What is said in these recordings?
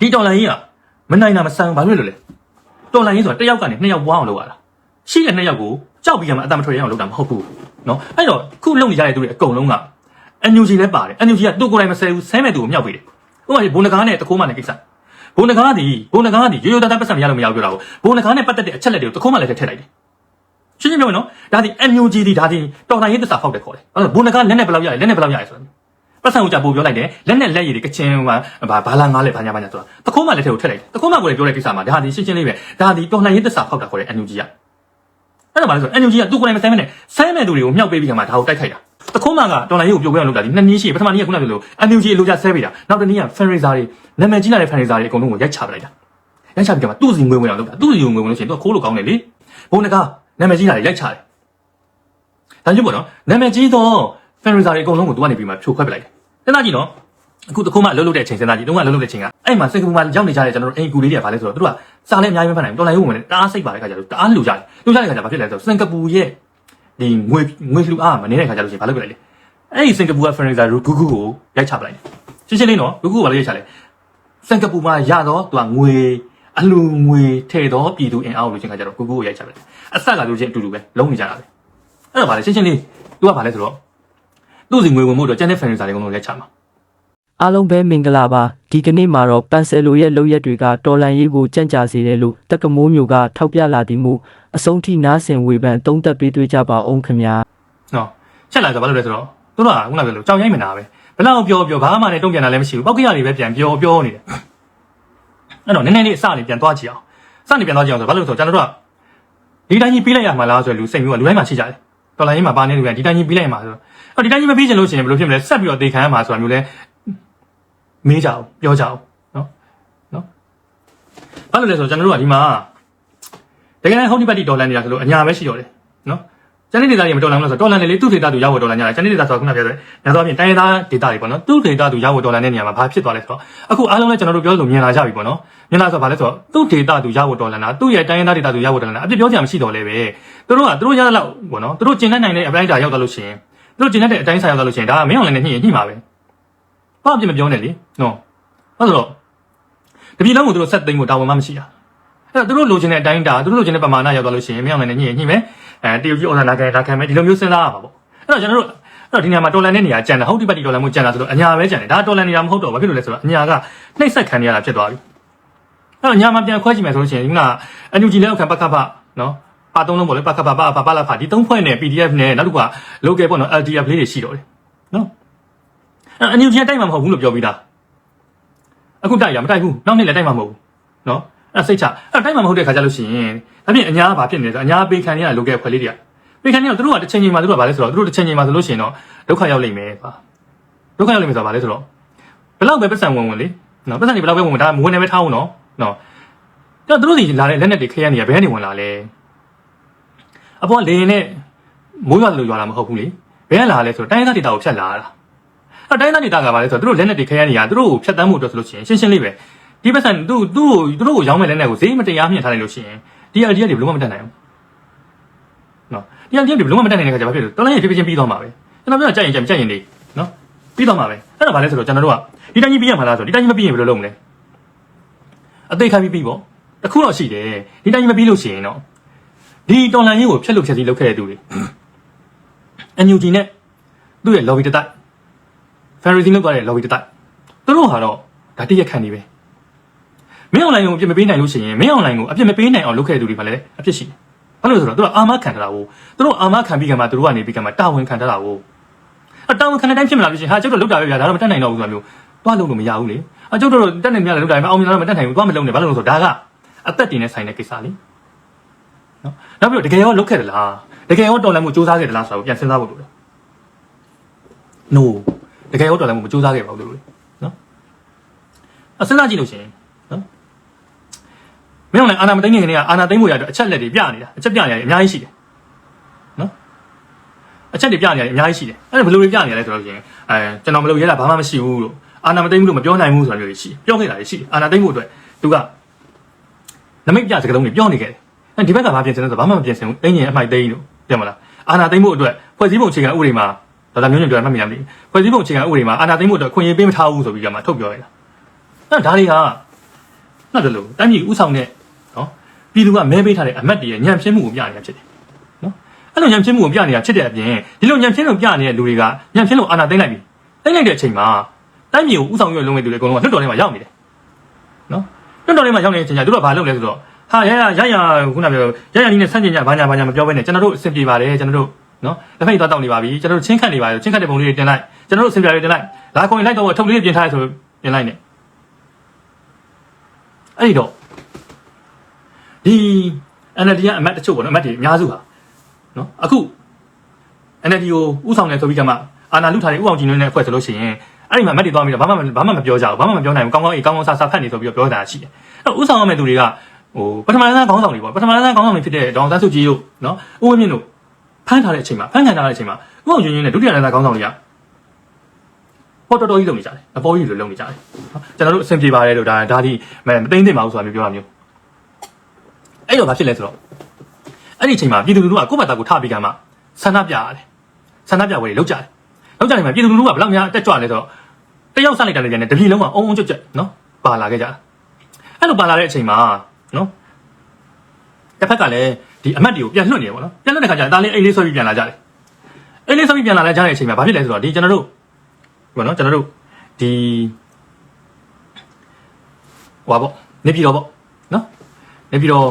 ဒီတော်လိုင်းကြီးကမနိုင်တာမဆန်ဘာလို့လဲလဲတော်လိုင်းကြီးဆိုတာတစ်ယောက်ကနေနှစ်ယောက်ပွားအောင်လုပ်ရတာရှိတဲ့နှစ်ယောက်ကိုကြောက်ပြီးကမှအတမထွက်ရအောင်လုပ်တာမဟုတ်ဘူးနော်အဲ့တော့ခုလုံနေကြတဲ့သူတွေအကုန်လုံးကအန်ယူဂျီလည်းပါတယ်အန်ယူဂျီကသူ့ကိုယ်တိုင်မဆဲဘူးဆဲမဲ့သူကိုမြောက်ပေးတယ်ဥပမာဘုံနကားနဲ့တကိုးမှနဲ့ကိစ္စဘုံနကားကဒီဘုံနကားကဒီရိုးရိုးသားသားပတ်စံမရလို့မရဘူးပြောတာကိုဘုံနကားနဲ့ပတ်သက်တဲ့အချက်လက်တွေကိုတကိုးမှလည်းထည့်လိုက်တယ်ရှင်းရှင်းပြောမယ်နော်ဒါဒီအန်ယူဂျီဒီဒါဒီတော်လိုင်းရေးသစ္စာဖောက်တယ်ခေါ်တယ်အဲ့တော့ဘုံနကားလက်နဲ့ဘယ်လောက်ရလဲလက်နဲ့ဘယ်လောက်ရလဲဆိုတာ ပတ်စံကိုကြပို့ပြောလိုက်တယ်လက်နဲ့လက်ရည်တွေကချင်းဟိုဘာဘာလာငားလဲဘာညာဘာညာဆိုတာတခိုးမှလက်ထဲကိုထည့်လိုက်တယ်တခိုးမှကိုလည်းပြောတဲ့ကိစ္စမှာဒါဒီရှင်းရှင်းလေးပဲဒါဒီတော်လှန်ရေးသစ္စာဖောက်တာခေါ်တဲ့ NUG ကအဲ့ဒါဘာလဲဆိုတော့ NUG ကသူ့ကိုယ်တိုင်မဆိုင်မနဲ့ဆိုင်မဲ့သူတွေကိုမြှောက်ပေးပြီးခါမှာဒါကိုတိုက်ခိုက်တာတခိုးမှကတော်လှန်ရေးကိုပြုတ်ပြောင်းလုပ်တာဒီနှစ်နည်းရှိပထမနည်းကခုနကပြောလို့ NUG အလိုချဆဲပေးတာနောက်တစ်နည်းက fundraiser တွေနာမည်ကြီးလာတဲ့ fundraiser တွေအကုန်လုံးကိုရိုက်ချပလိုက်တာရိုက်ချပြီးခါမှာသူ့စီငွေဝင်အောင်လုပ်တာသူ့စီငွေဝင်လို့ရှိရင်သူကခိုးလို့ကောင်းတယ်လေဘုံနကနာမည်ကြီးလာတယ်ရိုက်ချတယ်ဒါကြောင့်ပေါ့နော်နာမည်ကြီးတော့ fundraiser တွေအကုန်လုံးကိုသူကနေပြီးမှဖြိုခွဲပလိုက်တယ် စဉ်းစားကြည့်နော်အခုတခုမှလှုပ်လှုပ်တဲ့အချိန်စဉ်းစားကြည့်တုန်းကလှုပ်လှုပ်တဲ့အချိန်ကအဲ့မှာစင်ကာပူမှာရောက်နေကြတဲ့ကျွန်တော်တို့အိမ်ကူလေးတွေကဘာလဲဆိုတော့သူတို့ကစားလည်းအများကြီးမဖတ်နိုင်ဘူးတော်လိုင်းရုံဝင်တယ်တအားစိတ်ပါတဲ့ခါကျတော့တအားလှူကြတယ်လှူကြတဲ့ခါကျဘာဖြစ်လဲဆိုတော့စင်ကာပူရဲ့ဒီငွေငွေလှူအားမနေတဲ့ခါကျလို့ရှိရင်ဘာလုပ်ပြလိုက်လဲအဲ့ဒီစင်ကာပူက fundraiser ဂူဂူကိုရိုက်ချပလိုက်တယ်ရှင်းရှင်းလေးနော်ဂူဂူကဘာလို့ရိုက်ချလဲစင်ကာပူမှာရတော့သူကငွေအလူငွေထည့်တော့ပြည်သူအင်အားကိုလို့ချင်းခါကျတော့ဂူဂူကိုရိုက်ချပလိုက်တယ်အဆက်ကလို့ချင်းအတူတူပဲလုံးနေကြတာပဲအဲ့တော့ဘာလဲရှင်းရှင်းလေးသူကဘာလဲဆိုတော့ သူ့စီငွေဝင်မှုတော့ကျန်တဲ့ fundraiser တွေအကုန်လုံးရိုက်ချမှာအားလုံးပဲမင်္ဂလာပါဒီကနေ့မှာတော့ပန်ဆယ်လိုရဲ့လုပ်ရက်တွေကတော်လန်ရေးကိုကြံ့ကြာစေတယ်လို့တက္ကမိုးမျိုးကထောက်ပြလာသည်မို့အဆုံးထိနားဆင်ဝေဖန်သုံးသပ်ပေးသွေးကြပါအောင်ခင်ဗျာနော်ချက်လာဆိုဘာလို့လဲဆိုတော့သူတို့ကခုနကပြောလို့ကြောင်ရိုက်မနာပဲဘယ်လောက်ပြောပြောဘာမှလည်းတုံ့ပြန်တာလည်းမရှိဘူးပောက်ကရတွေပဲပြန်ပြောပြောနေတယ်အဲ့တော့နည်းနည်းလေးအစလေးပြန်သွားကြည့်အောင်စနေပြန်သွားကြည့်အောင်ဆိုဘာလို့လဲဆိုတော့ကျွန်တော်တို့ကဒီတိုင်းကြီးပြီးလိုက်ရမှာလားဆိုတော့လူစိတ်မျိုးကလူတိုင်းမှာရှိကြတယ်တော်လိုင်းကြီးမှာပါနေလူတိုင်းဒီတိုင်းကြီးပြီးလိုက်ရမှာဆိုတော့အဲ့ ဒီတိုင်းကြီးမပြီးချင်လို့ရှိရင်ဘယ်လိုဖြစ်မလဲဆက်ပြီးတော့တေခံရမှာဆိုတာမျိုးလဲမေးကြအောင်ပြောကြအောင်နော်နော်ဘာလို့လဲဆိုတော့ကျွန်တော်တို့ကဒီမှာတကယ်ဟောဒီပတ်တီဒေါ်လာနေတာဆိုလို့အညာပဲရှိတော့တယ်နော်ကျန်တဲ့ဒေတာတွေမတော်လာဘူးလို့ဆိုတော့တော်လန်တယ်လေသူ့ဒေတာသူရဖို့တော်လန်ကြတယ်ကျန်တဲ့ဒေတာဆိုတော့ခုနပြောတဲ့ညာတော့အပြင်တိုင်းရသားဒေတာတွေပေါ့နော်သူ့ဒေတာသူရဖို့တော်လန်တဲ့နေရာမှာဘာဖြစ်သွားလဲဆိုတော့အခုအားလုံးလည်းကျွန်တော်တို့ပြောလို့မြင်လာကြပြီပေါ့နော်မြင်လာဆိုတော့ဘာလဲဆိုတော့သူ့ဒေတာသူရဖို့တော်လန်တာသူ့ရဲ့တိုင်းရသားဒေတာသူရဖို့တော်လန်တာအပြစ်ပြောစရာမရှိတော့လဲပဲသူတို့ကသူတို့ရတဲ့လောက်ပေါ့နော်သူတို့ကျင်တတ်နိုင်တဲ့အပိုင်းဒါရောက်သွားလို့ရှိရင်သူ တို့ကျင်တတ်တဲ့အတိုင်းဆိုင်ရောက်သွားလို့ရှိရင်ဒါကမင်းအောင်လည်းနဲ့ညှိရင်ညှိမှာပဲဘာအပြစ်မပြောနဲ့လေနော်ဟုတ်ဆိုတော့တပြည်လုံးကိုသူတို့ဆက်သိမ်းဖို့တာဝန်မှမရှိတာအဲ့တော့သူတို့လိုချင်တဲ့အတိုင်းဒါသူတို့လိုချင်တဲ့ပမာဏရောက်သွားလို့ရှိရင်မင်းအောင်လည်းနဲ့ညှိရင်ညှိမယ်အဲတရုတ်ကြီးဩဇာနာခံတာခံမယ်ဒီလိုမျိုးစဉ်းစားရမှာပေါ့အဲ့တော့ကျွန်တော်တို့အဲ့တော့ဒီနေရာမှာတော်လန်တဲ့နေရာကြံတာဟုတ်ဒီပတ်တီတော်လန်မှုကြံတာဆိုတော့အညာပဲကြံတယ်ဒါတော်လန်နေတာမဟုတ်တော့ဘာဖြစ်လို့လဲဆိုတော့အညာကနှိပ်စက်ခံရတာဖြစ်သွားပြီအဲ့တော့အညာမှာပြန်ခွဲကြည့်မယ်ဆိုလို့ရှိရင်ခုနကအန်ယူဂျီလက်အောက်ခံပကဖနော် ပါသုံးလုံးပေါ့လေပကဖပါပါပါလာဖာဒီသုံးဖွဲ့နဲ့ PDF နဲ့နောက်တစ်ခုက local ပေါ့နော် LDF လေးတွေရှိတော့တယ်နော်အဲ့အန်ယူဂျီတိုက်မှာမဟုတ်ဘူးလို့ပြောပြီးသားအခုတိုက်ရမတိုက်ဘူးနောက်နေ့လည်းတိုက်မှာမဟုတ်ဘူးနော်အဲ့စိတ်ချအဲ့တိုက်မှာမဟုတ်တဲ့ခါကျလို့ရှိရင်ဒါပြင်အညာကဘာဖြစ်နေလဲဆိုအညာပေးခံရတဲ့ local ဖွဲ့လေးတွေကပေးခန်းနေတော့သူတို့ကတစ်ချိန်ချိန်မှာသူတို့ကဘာလဲဆိုတော့သူတို့တစ်ချိန်ချိန်မှာဆိုလို့ရှိရင်တော့ဒုက္ခရောက်လိမ့်မယ်ပါဒုက္ခရောက်လိမ့်မယ်ဆိုတာဘာလဲဆိုတော့ဘယ်လောက်ပဲပတ်စံဝင်ဝင်လေနော်ပတ်စံတွေဘယ်လောက်ပဲဝင်ဝင်ဒါမဝင်နေပဲထားအောင်နော်နော်တော့သူတို့စီလာတဲ့လက်နက်တွေခရမ်းနေရဘယ်ကနေဝင်လာလဲ အပေါ်လေရင်နဲ့မိုးရွာလို့ရွာလာမဟုတ်ဘူးလေဘယ်ကလာလဲဆိုတော့တိုင်းသားဒေတာကိုဖြတ်လာတာအဲ့တိုင်းသားဒေတာကဘာလဲဆိုတော့သူတို့လက်နက်တွေခရမ်းနေရသူတို့ကိုဖြတ်တန်းမှုအတွက်ဆိုလို့ရှိရင်ရှင်းရှင်းလေးပဲဒီပတ်စံသူ့သူ့ကိုသူတို့ကိုရောင်းမဲ့လက်နက်ကိုဈေးမတရားမြင့်ထားလိုက်လို့ရှိရင်ဒီ idea တွေဘယ်လို့မှမတတ်နိုင်ဘူးနော်တရားတရားတွေဘယ်လုံးမတက်နိုင်တဲ့ခါကျဘာဖြစ်လဲတော်လည်းဖြည်းဖြည်းချင်းပြီးသွားမှာပဲကျွန်တော်ပြောကြရင်ကြရင်ကြရင်နေနော်ပြီးသွားမှာပဲအဲ့ဒါဘာလဲဆိုတော့ကျွန်တော်တို့ကဒီတိုင်းကြီးပြီးရမှာလားဆိုတော့ဒီတိုင်းကြီးမပြီးရင်ဘယ်လိုလုပ်မလဲအသေးခံပြီးပြီးပေါ့တခုတော့ရှိတယ်ဒီတိုင်းကြီးမပြီးလို့ရှိရင်တော့ ဒီတော်လန်ကြီးကိုဖျက်လို့ဖျက်စီးလုပ်ခဲ့တဲ့သူတွေအန်ယူဂျီနဲ့သူ့ရဲ့ lobby တတိုက် Ferry လောက်သွားတဲ့ lobby တတိုက်သူတို့ဟာတော့ဒါတည့်ရက်ခံနေပဲမင်းအွန်လိုင်းကိုအပြစ်မပေးနိုင်လို့ရှိရင်မင်းအွန်လိုင်းကိုအပြစ်မပေးနိုင်အောင်လုပ်ခဲ့တဲ့သူတွေဘာလဲအပြစ်ရှိတယ်ဘာလို့လဲဆိုတော့သူတို့အာမခံထားတာကိုသူတို့အာမခံပြီးကမှသူတို့ကနေပြီးကမှတာဝန်ခံထားတာကိုအတာဝန်ခံတဲ့တိုင်းဖြစ်မလားဖြစ်ရှင်ဟာကျုပ်တို့လောက်တာပဲဗျာဒါတော့မတတ်နိုင်တော့ဘူးဆိုတာမျိုးတွားလုံးလို့မရဘူးလေအကျုပ်တို့တက်နေမြလည်းလောက်တာပဲအောင်မြင်တော့မတတ်နိုင်ဘူးတွားမလုံးနဲ့ဘာလို့လဲဆိုတော့ဒါကအသက်တင်နဲ့ဆိုင်တဲ့ကိစ္စလေ နော်နောက်ပြီးတော့တကယ်ရောလုတ်ခဲ့တယ်လားတကယ်ရောတော်လန်မှုစူးစမ်းခဲ့တယ်လားဆိုတော့ပြန်စဉ်းစားဖို့လိုတယ် no တကယ်ရောတော်လန်မှုမစူးစမ်းခဲ့ပါဘူးလို့နော်အစဉ်းစားကြည့်လို့ရှင်နော်မင်းတို့လည်းအာနာမသိငင်ကနေကအာနာသိမ့်မှုရတော့အချက်လက်တွေပြနေတာအချက်ပြနေရတယ်အများကြီးရှိတယ်နော်အချက်တွေပြနေရတယ်အများကြီးရှိတယ်အဲ့ဒါဘယ်လိုတွေပြနေရလဲဆိုတော့ရှင်အဲကျွန်တော်မလုပ်ရဲတာဘာမှမရှိဘူးလို့အာနာမသိမ့်မှုလို့မပြောနိုင်ဘူးဆိုတာမျိုးတွေရှိပြောခဲ့တာတွေရှိအာနာသိမ့်မှုအတွက်သူကနမိတ်ပြစကလုံးတွေပြောနေခဲ့တယ်အဲ ဒီဘက်ကဘာပြင်စင်လဲဆိုတော့ဘာမှမပြင်စင်ဘူးအင်းကြီးအမိုက်သိမ့်လို့ပြန်မလားအာနာသိမ့်မှုအတွက်ဖွဲ့စည်းပုံအခြေခံဥပဒေမှာဒါသာမျိုးညွှန်ပြောမှတ်မိလားမသိဘူးဖွဲ့စည်းပုံအခြေခံဥပဒေမှာအာနာသိမ့်မှုအတွက်ခွင့်ရပေးမထားဘူးဆိုပြီးကမှထုတ်ပြောလိုက်တာအဲ့ဒါတွေကနောက်တစ်လို့တိုင်းပြည်ဥဆောင်တဲ့နော်ပြည်သူကမဲပေးထားတဲ့အမတ်တွေရဲ့ညံဖြစ်မှုကိုပြနေတာဖြစ်တယ်နော်အဲ့လိုညံဖြစ်မှုကိုပြနေတာဖြစ်တဲ့အပြင်ဒီလိုညံဖြစ်လို့ပြနေတဲ့လူတွေကညံဖြစ်လို့အာဏာသိမ်းလိုက်ပြီသိမ်းလိုက်တဲ့အချိန်မှာတိုင်းပြည်ကိုဥဆောင်ရွက်လုံးဝတွေအကုန်လုံးကလွတ်တော်ထဲမှာရောက်နေတယ်နော်လွတ်တော်ထဲမှာရောက်နေတဲ့အချိန်ကျသူတို့ကဘာလုပ်လဲဆိုတော့ ဟာရရရရခုနပြောရရနီးနဲ့ဆန့်ကျင်ကြဘာညာဘာညာမပြောဘဲနဲ့ကျွန်တော်တို့အဆင်ပြေပါတယ်ကျွန်တော်တို့နော်လက်ဖက်ရည်သွားတောက်နေပါပြီကျွန်တော်တို့ချင်းခတ်နေပါတယ်ချင်းခတ်တဲ့ပုံလေးတွေတင်လိုက်ကျွန်တော်တို့အဆင်ပြေတယ်တင်လိုက်လာခွန်လိုက်တော့ထုတ်လေးပြင်ထားရဆိုပြင်လိုက်နေအဲ့ဒီတော့ဒီ NLD ကအမတ်တချို့ပေါ့နော်အမတ်တွေအများစုဟာနော်အခု NLD ကိုဥဆောင်တယ်ဆိုပြီးကမှအာနာလူထားတဲ့ဥအောင်ကြည်နွေးနဲ့အဖွဲ့ဆိုလို့ရှိရင်အဲ့ဒီမှာအမတ်တွေသွားပြီးတော့ဘာမှဘာမှမပြောကြဘူးဘာမှမပြောနိုင်ဘူးကောင်းကောင်းအေးကောင်းကောင်းဆာဆာဖတ်နေဆိုပြီးတော့ပြောတာရှိတယ်အဲ့တော့ဥဆောင်ရမယ့်သူတွေက ဟိုပထမတန်းခေါင်းဆောင်တွေပေါ့ပထမတန်းခေါင်းဆောင်တွေဖြစ်တဲ့ဒေါအောင်ဆန်းစုကြည်တို့နော်ဦးဝင်းမြင့်တို့ဖမ်းထားတဲ့အချိန်မှာဖမ်းခံထားတဲ့အချိန်မှာဥအောင်ကြည်နွေးနဲ့ဒုတိယတန်းခေါင်းဆောင်တွေကဟောတော်တော်ကြီးလုပ်နေကြတယ်အပေါ်ကြီးလိုလုပ်နေကြတယ်နော်ကျွန်တော်တို့အဆင်ပြေပါတယ်လို့ဒါဒါဒီမသိမ့်သိမ့်ပါဘူးဆိုတာမျိုးပြောတာမျိုးအဲ့တော့ဘာဖြစ်လဲဆိုတော့အဲ့ဒီအချိန်မှာပြည်သူလူထုကကိုယ့်ဘာသာကိုထပြီးကမှဆန္ဒပြရတယ်ဆန္ဒပြပွဲတွေလုပ်ကြတယ်လုပ်ကြတယ်မှာပြည်သူလူထုကဘယ်လောက်များတက်ကြွလဲဆိုတော့တယောက်စလိုက်တယ်လည်းတပြည်လုံးကအုံအုံကြွကြွနော်ပါလာခဲ့ကြတာအဲ့လိုပါလာတဲ့အချိန်မှာ နော်တစ်ဖက်ကလည်းဒီအမတ်တွေကိုပြန်လွှတ်နေတယ်ပေါ့နော်ပြန်လွှတ်တဲ့ခါကျရင်ဒါလေးအိတ်လေးဆွဲပြီးပြန်လာကြတယ်အိတ်လေးဆွဲပြီးပြန်လာလဲကြတဲ့အချိန်မှာဘာဖြစ်လဲဆိုတော့ဒီကျွန်တော်တို့ဘောနော်ကျွန်တော်တို့ဒီဟွာပေါ့နေပြည်တော်ပေါ့နော်နေပြည်တော်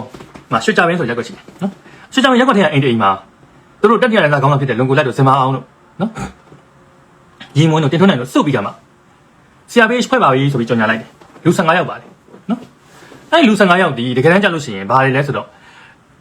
မှာရွှေကြပင်းဆိုရက်ွက်ရှိတယ်နော်ရွှေကြပင်းရက်ွက်ထဲကအိမ်တိမ်မှာသူတို့တက်တရတဲ့ကောင်ကဖြစ်တဲ့လုံကိုလက်တို့စင်မအောင်တို့နော်ရီမွန်းတို့တင်ထွန်းနိုင်တို့စုပ်ပြီးကမှဆရာဘေးဖွဲ့ပါပြီဆိုပြီးကြော်ညာလိုက်တယ်လူ15ယောက်ပါလေနော် အဲ့လူ15ယောက်ဒီတကယ်တမ်းကြလို့ရှိရင်ဘာတွေလဲဆိုတော့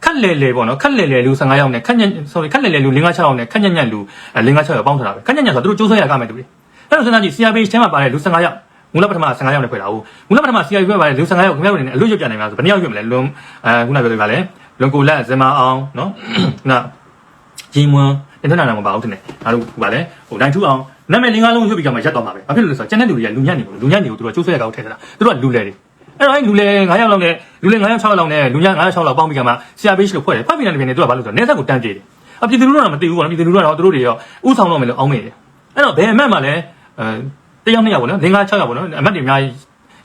ခက်လေလေပေါ့နော်ခက်လေလေလူ15ယောက်နဲ့ခက်ညံ့ sorry ခက်လေလေလူ5 6ယောက်နဲ့ခက်ညံ့ညံ့လူ5 6ယောက်ပေါင်းထားတာပဲခက်ညံ့ညံ့ဆိုတော့သူတို့စူးစမ်းရကမယ်တူတယ်အဲ့တော့စဉ်းစားကြည့် CRB ထဲမှာပါတဲ့လူ15ယောက်မူလပထမ15ယောက်နဲ့ဖွဲ့တာဟုတ်မူလပထမ CRB ဖွဲ့ပါတဲ့လူ15ယောက်ခင်ဗျားတို့နေအလွတ်ရွတ်ပြနိုင်မှာဆိုဘယ်နှစ်ယောက်ရွတ်မလဲလွန်အဲခုနပြောပြပါလေလွန်ကိုလက်ဇင်မာအောင်နော်ခုနဂျီမွန်တင်ထွန်းနိုင်မှာမပါဘူးတင်တယ်ငါတို့ဟိုပါလေဟိုနိုင်ထူအောင်နာမည်လင်းကားလုံးရွတ်ပြီးကြမှာရက်တော့မှာပဲဘာဖြစ်လို့လဲဆိုတော့ကျန်တဲ့လူတွေကလူညံ့နေဘူးလူညံ့နေဘူးသူတို့ကျိုးဆွဲရကောက်ထည့်ထားတာသူတို့ကလူလေတွေ အဲ့တော့အဲ့လူလေ9ယောက်လောက်နဲ့လူလေ9ယောက်6ယောက်လောက်နဲ့လူညံ့9ယောက်6ယောက်လောက်ပေါင်းပြီးကြမှာ CRB လို့ဖွဲ့တယ်ဖတ်ပြီးတဲ့ပြင်နေသူကဘာလို့ဆိုတော့နေဆက်ကိုတန်းပြေးတယ်အပြည်သူလူတော့မသိဘူးပေါ့နော်ပြည်သူလူတော့သူတို့တွေရောဥဆောင်တော့မယ်လို့အောင်းမိတယ်အဲ့တော့ဘယ်အမတ်မှလည်းအဲတယောက်နှစ်ယောက်ပေါ့နော်5 6ယောက်ပေါ့နော်အမတ်တွေအများကြီး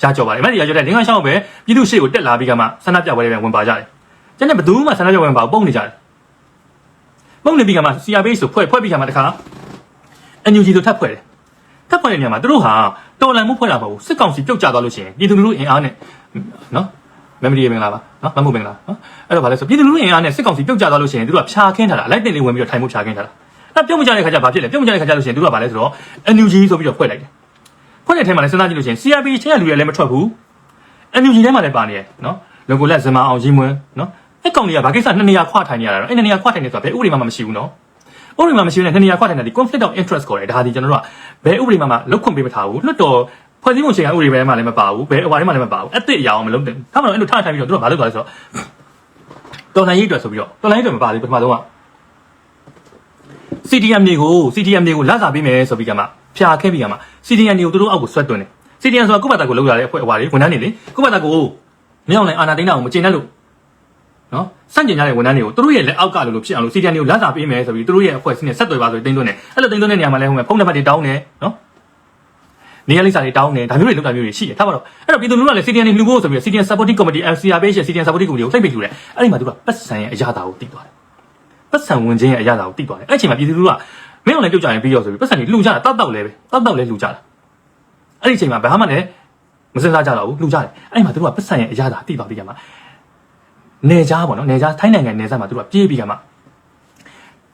ရကြော်ပါတယ်အမတ်တွေရကြော်တဲ့5 6ယောက်ပဲပြည်သူရှေ့ကိုတက်လာပြီးကြမှာဆန္ဒပြပွဲတွေပဲဝင်ပါကြတယ်ကျန်တဲ့ဘယ်သူမှဆန္ဒပြပွဲဝင်ပါပုံနေကြတယ်ပုံနေပြီးကြမှာ CRB ဆိုဖွဲ့ဖွဲ့ပြီးကြမှာတခါ NUG ဆိုထပ်ဖွဲ့တယ်ထပ်ဖွဲ့တဲ့နေရာမှာသူတို့ဟာ တော်လန်မှုဖွဲ့တာမဟုတ်ဘူးစစ်ကောင်စီပြုတ်ကျသွားလို့ရှိရင်ပြည်သူလူထုအင်အားနဲ့နော်မမရီမင်္ဂလာပါနော်မမှုမင်္ဂလာနော်အဲ့တော့ဗာလဲဆိုပြည်သူလူထုအင်အားနဲ့စစ်ကောင်စီပြုတ်ကျသွားလို့ရှိရင်သူတို့ကဖြာခင်းထားတာအလိုက်တင်လေးဝင်ပြီးတော့ထိုင်မှုဖြာခင်းထားတာအဲ့ပြုတ်မကြတဲ့ခါကျဘာဖြစ်လဲပြုတ်မကြတဲ့ခါကျလို့ရှိရင်သူတို့ကဗာလဲဆိုတော့ NUG ဆိုပြီးတော့ဖွဲ့လိုက်တယ်ဖွဲ့တဲ့ထဲမှာလည်းစဉ်းစားကြည့်လို့ရှိရင် CRP ချင်းကလူတွေလည်းမထွက်ဘူး NUG ထဲမှာလည်းပါနေရယ်နော်လုံကိုလက်ဇမာအောင်ရီမွန်းနော်အဲ့ကောင်တွေကဘာကိစ္စနှစ်နေရာခွာထိုင်နေရတာတော့အဲ့နှစ်နေရာခွာထိုင်နေဆိုတာဘယ်ဥပဒေမှမရှိဘူးနော်ဥပဒေမှမရှိဘူးနဲ့နှစ်နေရာခွာထိုင်တာဒီ conflict of interest ခေါ်တယ်ဒါဒီကျွန်တော်တို့က ဘယ်ဥပဒေမှမလုတ်ခွင့်ပေးမထားဘူးလွတ်တော်ဖွဲ့စည်းပုံချိန်ကဥပဒေပဲမှလည်းမပါဘူးဘယ်အဝါတွေမှလည်းမပါဘူးအသစ်အရာအောင်မလုပ်တယ်ထားမလို့အဲ့လိုထားထိုင်ပြီးတော့တို့ကဘာလုပ်သွားလဲဆိုတော့တော်လိုင်းရေးအတွက်ဆိုပြီးတော့တော်လိုင်းရေးအတွက်မပါဘူးပထမဆုံးက CDM တွေကို CDM တွေကိုလက်စာပေးမယ်ဆိုပြီးကမှဖြာခဲ့ပြီးကမှ CDM တွေကိုတို့အောက်ကိုဆွတ်သွင်းတယ် CDM ဆိုတာကုပတာကိုလောက်ရတဲ့အဖွဲ့အဝါတွေဝန်ထမ်းတွေလေကုပတာကိုမြောက်နိုင်အာနာသိန်းတာကိုမကျင်တတ်လို့ နော်စန့်ကျင်ကြတဲ့ဝန်ထမ်းတွေကိုတို့ရဲ့လက်အောက်ကလို့လို့ဖြစ်အောင်လို့ CDM တွေကိုလက်စာပေးမယ်ဆိုပြီးတို့ရဲ့အဖွဲ့အစည်းနဲ့ဆက်သွယ်ပါဆိုပြီးတင်းသွင်းတယ်အဲ့လိုတင်းသွင်းတဲ့နေရာမှာလဲဟိုမှာဖုန်းနံပါတ်တွေတောင်းတယ်နော်နေရာလိပ်စာတွေတောင်းတယ်ဒါမျိုးတွေလုပ်တာမျိုးတွေရှိတယ်ထားပါတော့အဲ့တော့ပြည်သူလူထုကလည်း CDM တွေလှူဖို့ဆိုပြီး CDM supporting committee MCR page CDM supporting committee ကိုလှိမ့်ပိတ်လှူတယ်အဲ့ဒီမှာသူကပတ်စံရဲ့အရာတာကိုတိသွားတယ်ပတ်စံဝင်ခြင်းရဲ့အရာတာကိုတိသွားတယ်အဲ့အချိန်မှာပြည်သူလူထုကမင်းအောင်လည်းပြုတ်ကြရင်ပြီးရောဆိုပြီးပတ်စံတွေလှူကြတာတောက်တောက်လဲပဲတောက်တောက်လဲလှူကြတာအဲ့ဒီအချိန်မှာဘာမှလည်းမစင်စားကြတော့ဘူးလှူကြတယ်အဲ့ဒီမှာသူတို့ကပတ်စံရဲ့အရာတာတိသွားပြီးကြမှာ နေကြားပေါ့နော်နေကြားထိုင်းနိုင်ငံနေစားမှာသူတို့ကပြေးပြီးကြမှာ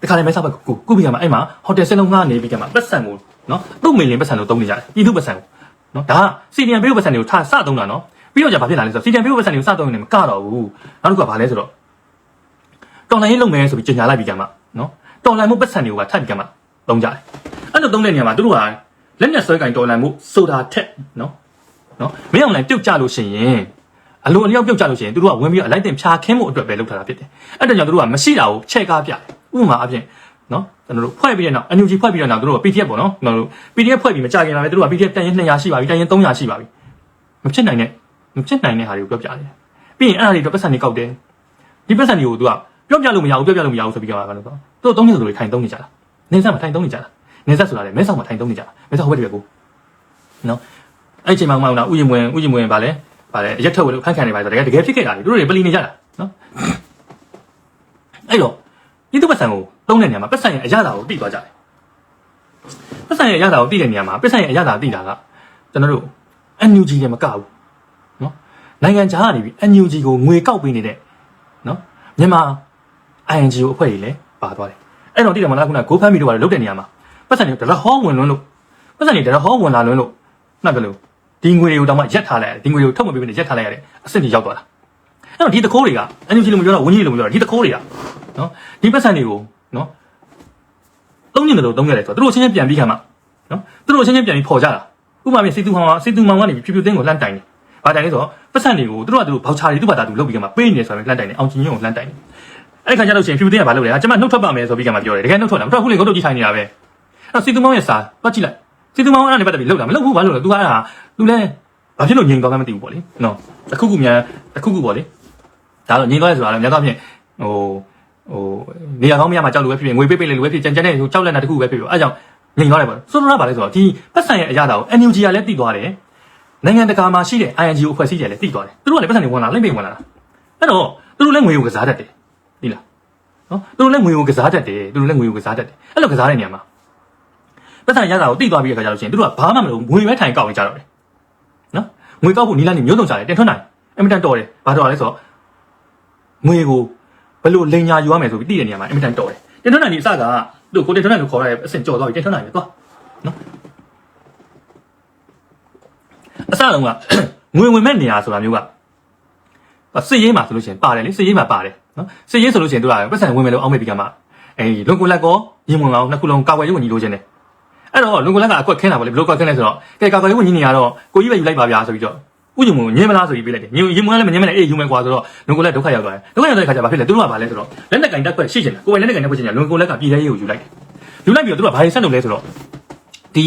တခါလေမဲဆောက်ဘက်ကိုကုပြီးကြမှာအဲ့မှာဟိုတယ်စလုံးငှားနေပြီးကြမှာပတ်စံကိုနော်သူ့မိလင်ပတ်စံကိုတုံးနေကြတယ်ပြည်သူပတ်စံကိုနော်ဒါကစီဒီအမ်ပေးပတ်စံတွေကိုထားစတုံးတာနော်ပြီးတော့じゃဘာဖြစ်လာလဲဆိုတော့စီဒီအမ်ပေးပတ်စံတွေကိုစတုံးနေတယ်မကတော့ဘူးနောက်တစ်ခုကဘာလဲဆိုတော့တော်လိုင်းရေးလုပ်မယ်ဆိုပြီးကြေညာလိုက်ပြီးကြမှာနော်တော်လိုင်းမှုပတ်စံတွေကထပ်ပြီးကြမှာတုံးကြတယ်အဲ့လိုတုံးတဲ့နေရာမှာသူတို့ကလက်နဲ့ဆွဲကင်တော်လိုင်းမှုဆိုတာထက်နော်နော်မင်းအောင်လည်းပြုတ်ကြလို့ရှိရင် အလိုအလျောက်ပြုတ်ကြလို့ရှိရင်သူတို့ကဝင်ပြီးတော့အလိုက်တင်ဖြာခင်းမှုအတွက်ပဲလုပ်ထားတာဖြစ်တယ်အဲ့ဒါကြောင့်သူတို့ကမရှိတာကိုချဲ့ကားပြတယ်ဥပမာအပြင်နော်ကျွန်တော်တို့ဖွဲ့ပြီးတဲ့နောက် NUG ဖွဲ့ပြီးတဲ့နောက်သူတို့က PDF ပေါ့နော်ကျွန်တော်တို့ PDF ဖွဲ့ပြီးမကြခင်လာပဲသူတို့က PDF တန်ရင်200ရှိပါပြီတန်ရင်300ရှိပါပြီမဖြစ်နိုင်တဲ့မဖြစ်နိုင်တဲ့ဟာတွေကိုပြောပြတယ်ပြီးရင်အဲ့ဒါတွေတော့ပတ်စံတွေကောက်တယ်ဒီပတ်စံတွေကိုသူကပြောပြလို့မရဘူးပြောပြလို့မရဘူးဆိုပြီးပြောတာကတော့သူတို့သုံးနေသူတွေထိုင်သုံးနေကြတာနေဆက်မှာထိုင်သုံးနေကြတာနေဆက်ဆိုတာလေမဲဆောက်မှာထိုင်သုံးနေကြတာမဲဆောက်ဟိုဘက်တွေကိုနော်အဲ့ချိန်မှာမှကဥယျာဉ်ဝင်ဥယျာဉ်ဝင်ဗာလဲ ဟဗါလဲရက်ထုတ်လို့ဖန်ခံနေပါဆိုတော့တကယ်တကယ်ဖြစ်ခဲ့တာလေသူတို့တွေပလီနေကြတာနော်အဲ့တော့ဒီသူပတ်စံကိုတုံးတဲ့နေရာမှာပတ်စံရဲ့အရသာကိုတိသွားကြတယ်ပတ်စံရဲ့အရသာကိုတိတဲ့နေရာမှာပတ်စံရဲ့အရသာတိတာကကျွန်တော်တို့ NUG နဲ့မကဘူးနော်နိုင်ငံခြားကနေပြီး NUG ကိုငွေကောက်ပေးနေတဲ့နော်မြန်မာ INGO အဖွဲ့ကြီးလည်းပါသွားတယ်အဲ့တော့တိတယ်မလားခုန GoFundMe တို့ကလည်းလုတ်တဲ့နေရာမှာပတ်စံတွေဒလဟောဝင်လွန်းလို့ပတ်စံတွေဒလဟောဝင်လာလွန်းလို့နှက်ပြလို့ ဒီငွေတွေကိုတောင်မှရက်ထားလိုက်ရတယ်ဒီငွေတွေကိုထုတ်မပေးဘဲနဲ့ရက်ထားလိုက်ရတဲ့အဆင့်ကြီးရောက်သွားတာအဲ့တော့ဒီတခိုးတွေက NUG လို့မပြောတော့ဝင်းကြီးလို့မပြောတော့ဒီတခိုးတွေကနော်ဒီပတ်စံတွေကိုနော်သုံးညင်တယ်လို့သုံးခဲ့တယ်ဆိုတော့သူတို့ချင်းချင်းပြန်ပြီးခံမှာနော်သူတို့ချင်းချင်းပြန်ပြီးပေါ်ကြတာဥပမာပြင်စီတူဟောင်းစီတူမောင်ကနေဖြူဖြူသိန်းကိုလှမ်းတိုင်တယ်ဘာတိုင်လဲဆိုတော့ပတ်စံတွေကိုသူတို့ကသူတို့ဘောက်ချာတွေသူ့ဘာသာသူလုပ်ပြီးကမှပေးနေတယ်ဆိုတော့လှမ်းတိုင်တယ်အောင်ချင်းညုံကိုလှမ်းတိုင်တယ်အဲ့ခါကျတော့ရှင်ဖြူသိန်းကဘာလုပ်လဲဟာကျွန်မနှုတ်ထွက်ပါမယ်ဆိုပြီးကမှပြောတယ်တကယ်နှုတ်ထွက်တာမထွက်ဘူးလေငုတ်တုတ်ကြီးထိုင်နေတာပဲအဲ့စီတူမောင်ရဲ့စာပတ်ကြည့်လိုက် စီတူမောင်အဲ့ဒါနဲ့ပတ်သက်ပြီးလောက်တာမလောက်ဘူးဘာလို့လဲ तू ကအဲ့ဒါ तू လဲဘာဖြစ်လို့ငြိမ်သွားမှမသိဘူးပေါ့လေနော်တစ်ခုခုများတစ်ခုခုပေါ့လေဒါတော့ငြိမ်သွားရဆိုတာလည်းများသောအားဖြင့်ဟိုဟိုနေရာကောင်းမရမှာကြောက်လို့ပဲဖြစ်ဖြစ်ငွေပေးပေးလေလို့ပဲဖြစ်ကြံကြံတဲ့ဟိုကြောက်လက်တာတစ်ခုပဲဖြစ်ဖြစ်အဲ့ကြောင့်ငြိမ်သွားတယ်ပေါ့ဆိုတော့ဗာလဲဆိုတော့ဒီပတ်စံရဲ့အရာတာကို NUG ကလည်းတည်သွားတယ်နိုင်ငံတကာမှာရှိတဲ့ ING ကိုဖွဲ့စည်းတယ်လည်းတည်သွားတယ်သူတို့ကလည်းပတ်စံတွေဝင်လာလိမ့်ပိန်ဝင်လာတာအဲ့တော့သူတို့လည်းငွေကိုကစားတတ်တယ်ဒီလားနော်သူတို့လည်းငွေကိုကစားတတ်တယ်သူတို့လည်းငွေကိုကစားတတ်တယ်အဲ့လိုကစားတဲ့နေရာမှာ ပတ်စံရတာကိုတည်သွားပြီးတဲ့အခါကျတော့ရှင်သူတို့ကဘာမှမလုပ်ငွေပဲထိုင်ကောက်နေကြတော့တယ်နော်ငွေကောက်ဖို့နီလာနေမျိုးစုံကြတယ်တင်ထွန်းနိုင်အင်မတန်တော်တယ်ဘာတော်လဲဆိုတော့ငွေကိုဘယ်လိုလိန်ညာယူရမယ်ဆိုပြီးတည်တဲ့နေရာမှာအင်မတန်တော်တယ်တင်ထွန်းနိုင်ဒီအစကသူ့ကိုတင်ထွန်းနိုင်ကိုခေါ်ရတဲ့အဆင့်ကြော်သွားပြီတင်ထွန်းနိုင်ပဲသွားနော်အစလုံးကငွေဝင်မဲ့နေရာဆိုတာမျိုးကစစ်ရေးမှာဆိုလို့ရှိရင်ပါတယ်လေစစ်ရေးမှာပါတယ်နော်စစ်ရေးဆိုလို့ရှိရင်တို့ကပတ်စံဝင်မယ်လို့အောက်မဲ့ပြီးကမှအဲဒီလွန်ကိုလက်ကောရင်းဝင်အောင်နှစ်ခုလုံးကာကွယ်ရေးဝန်ကြီးလိုချင်တယ် အဲ့တော့လုံကလန်ကအကွက်ခင်းတာပေါ့လေဘယ်လိုကွက်ခင်းလဲဆိုတော့ကဲကာကွယ်ရေးဝန်ကြီးနေရတော့ကိုကြီးပဲယူလိုက်ပါဗျာဆိုပြီးတော့ဥညုံမငင်းမလားဆိုပြီးပြလိုက်တယ်ညရင်မွန်းလည်းမငင်းမနဲ့အေးယူမယ်ကွာဆိုတော့လုံကလက်ဒုက္ခရောက်သွားတယ်ဒုက္ခရောက်တဲ့ခါကျဘာဖြစ်လဲသူတို့ကဘာလဲဆိုတော့လက်နက်ကင်တက်ခွက်ရှိချင်တယ်ကိုယ်ပိုင်လက်နက်ကင်တက်ခွက်ရှိချင်တယ်လုံကလက်ကပြည်ထဲရေးကိုယူလိုက်တယ်ယူလိုက်ပြီးတော့သူတို့ကဘာတွေဆက်လုပ်လဲဆိုတော့ဒီ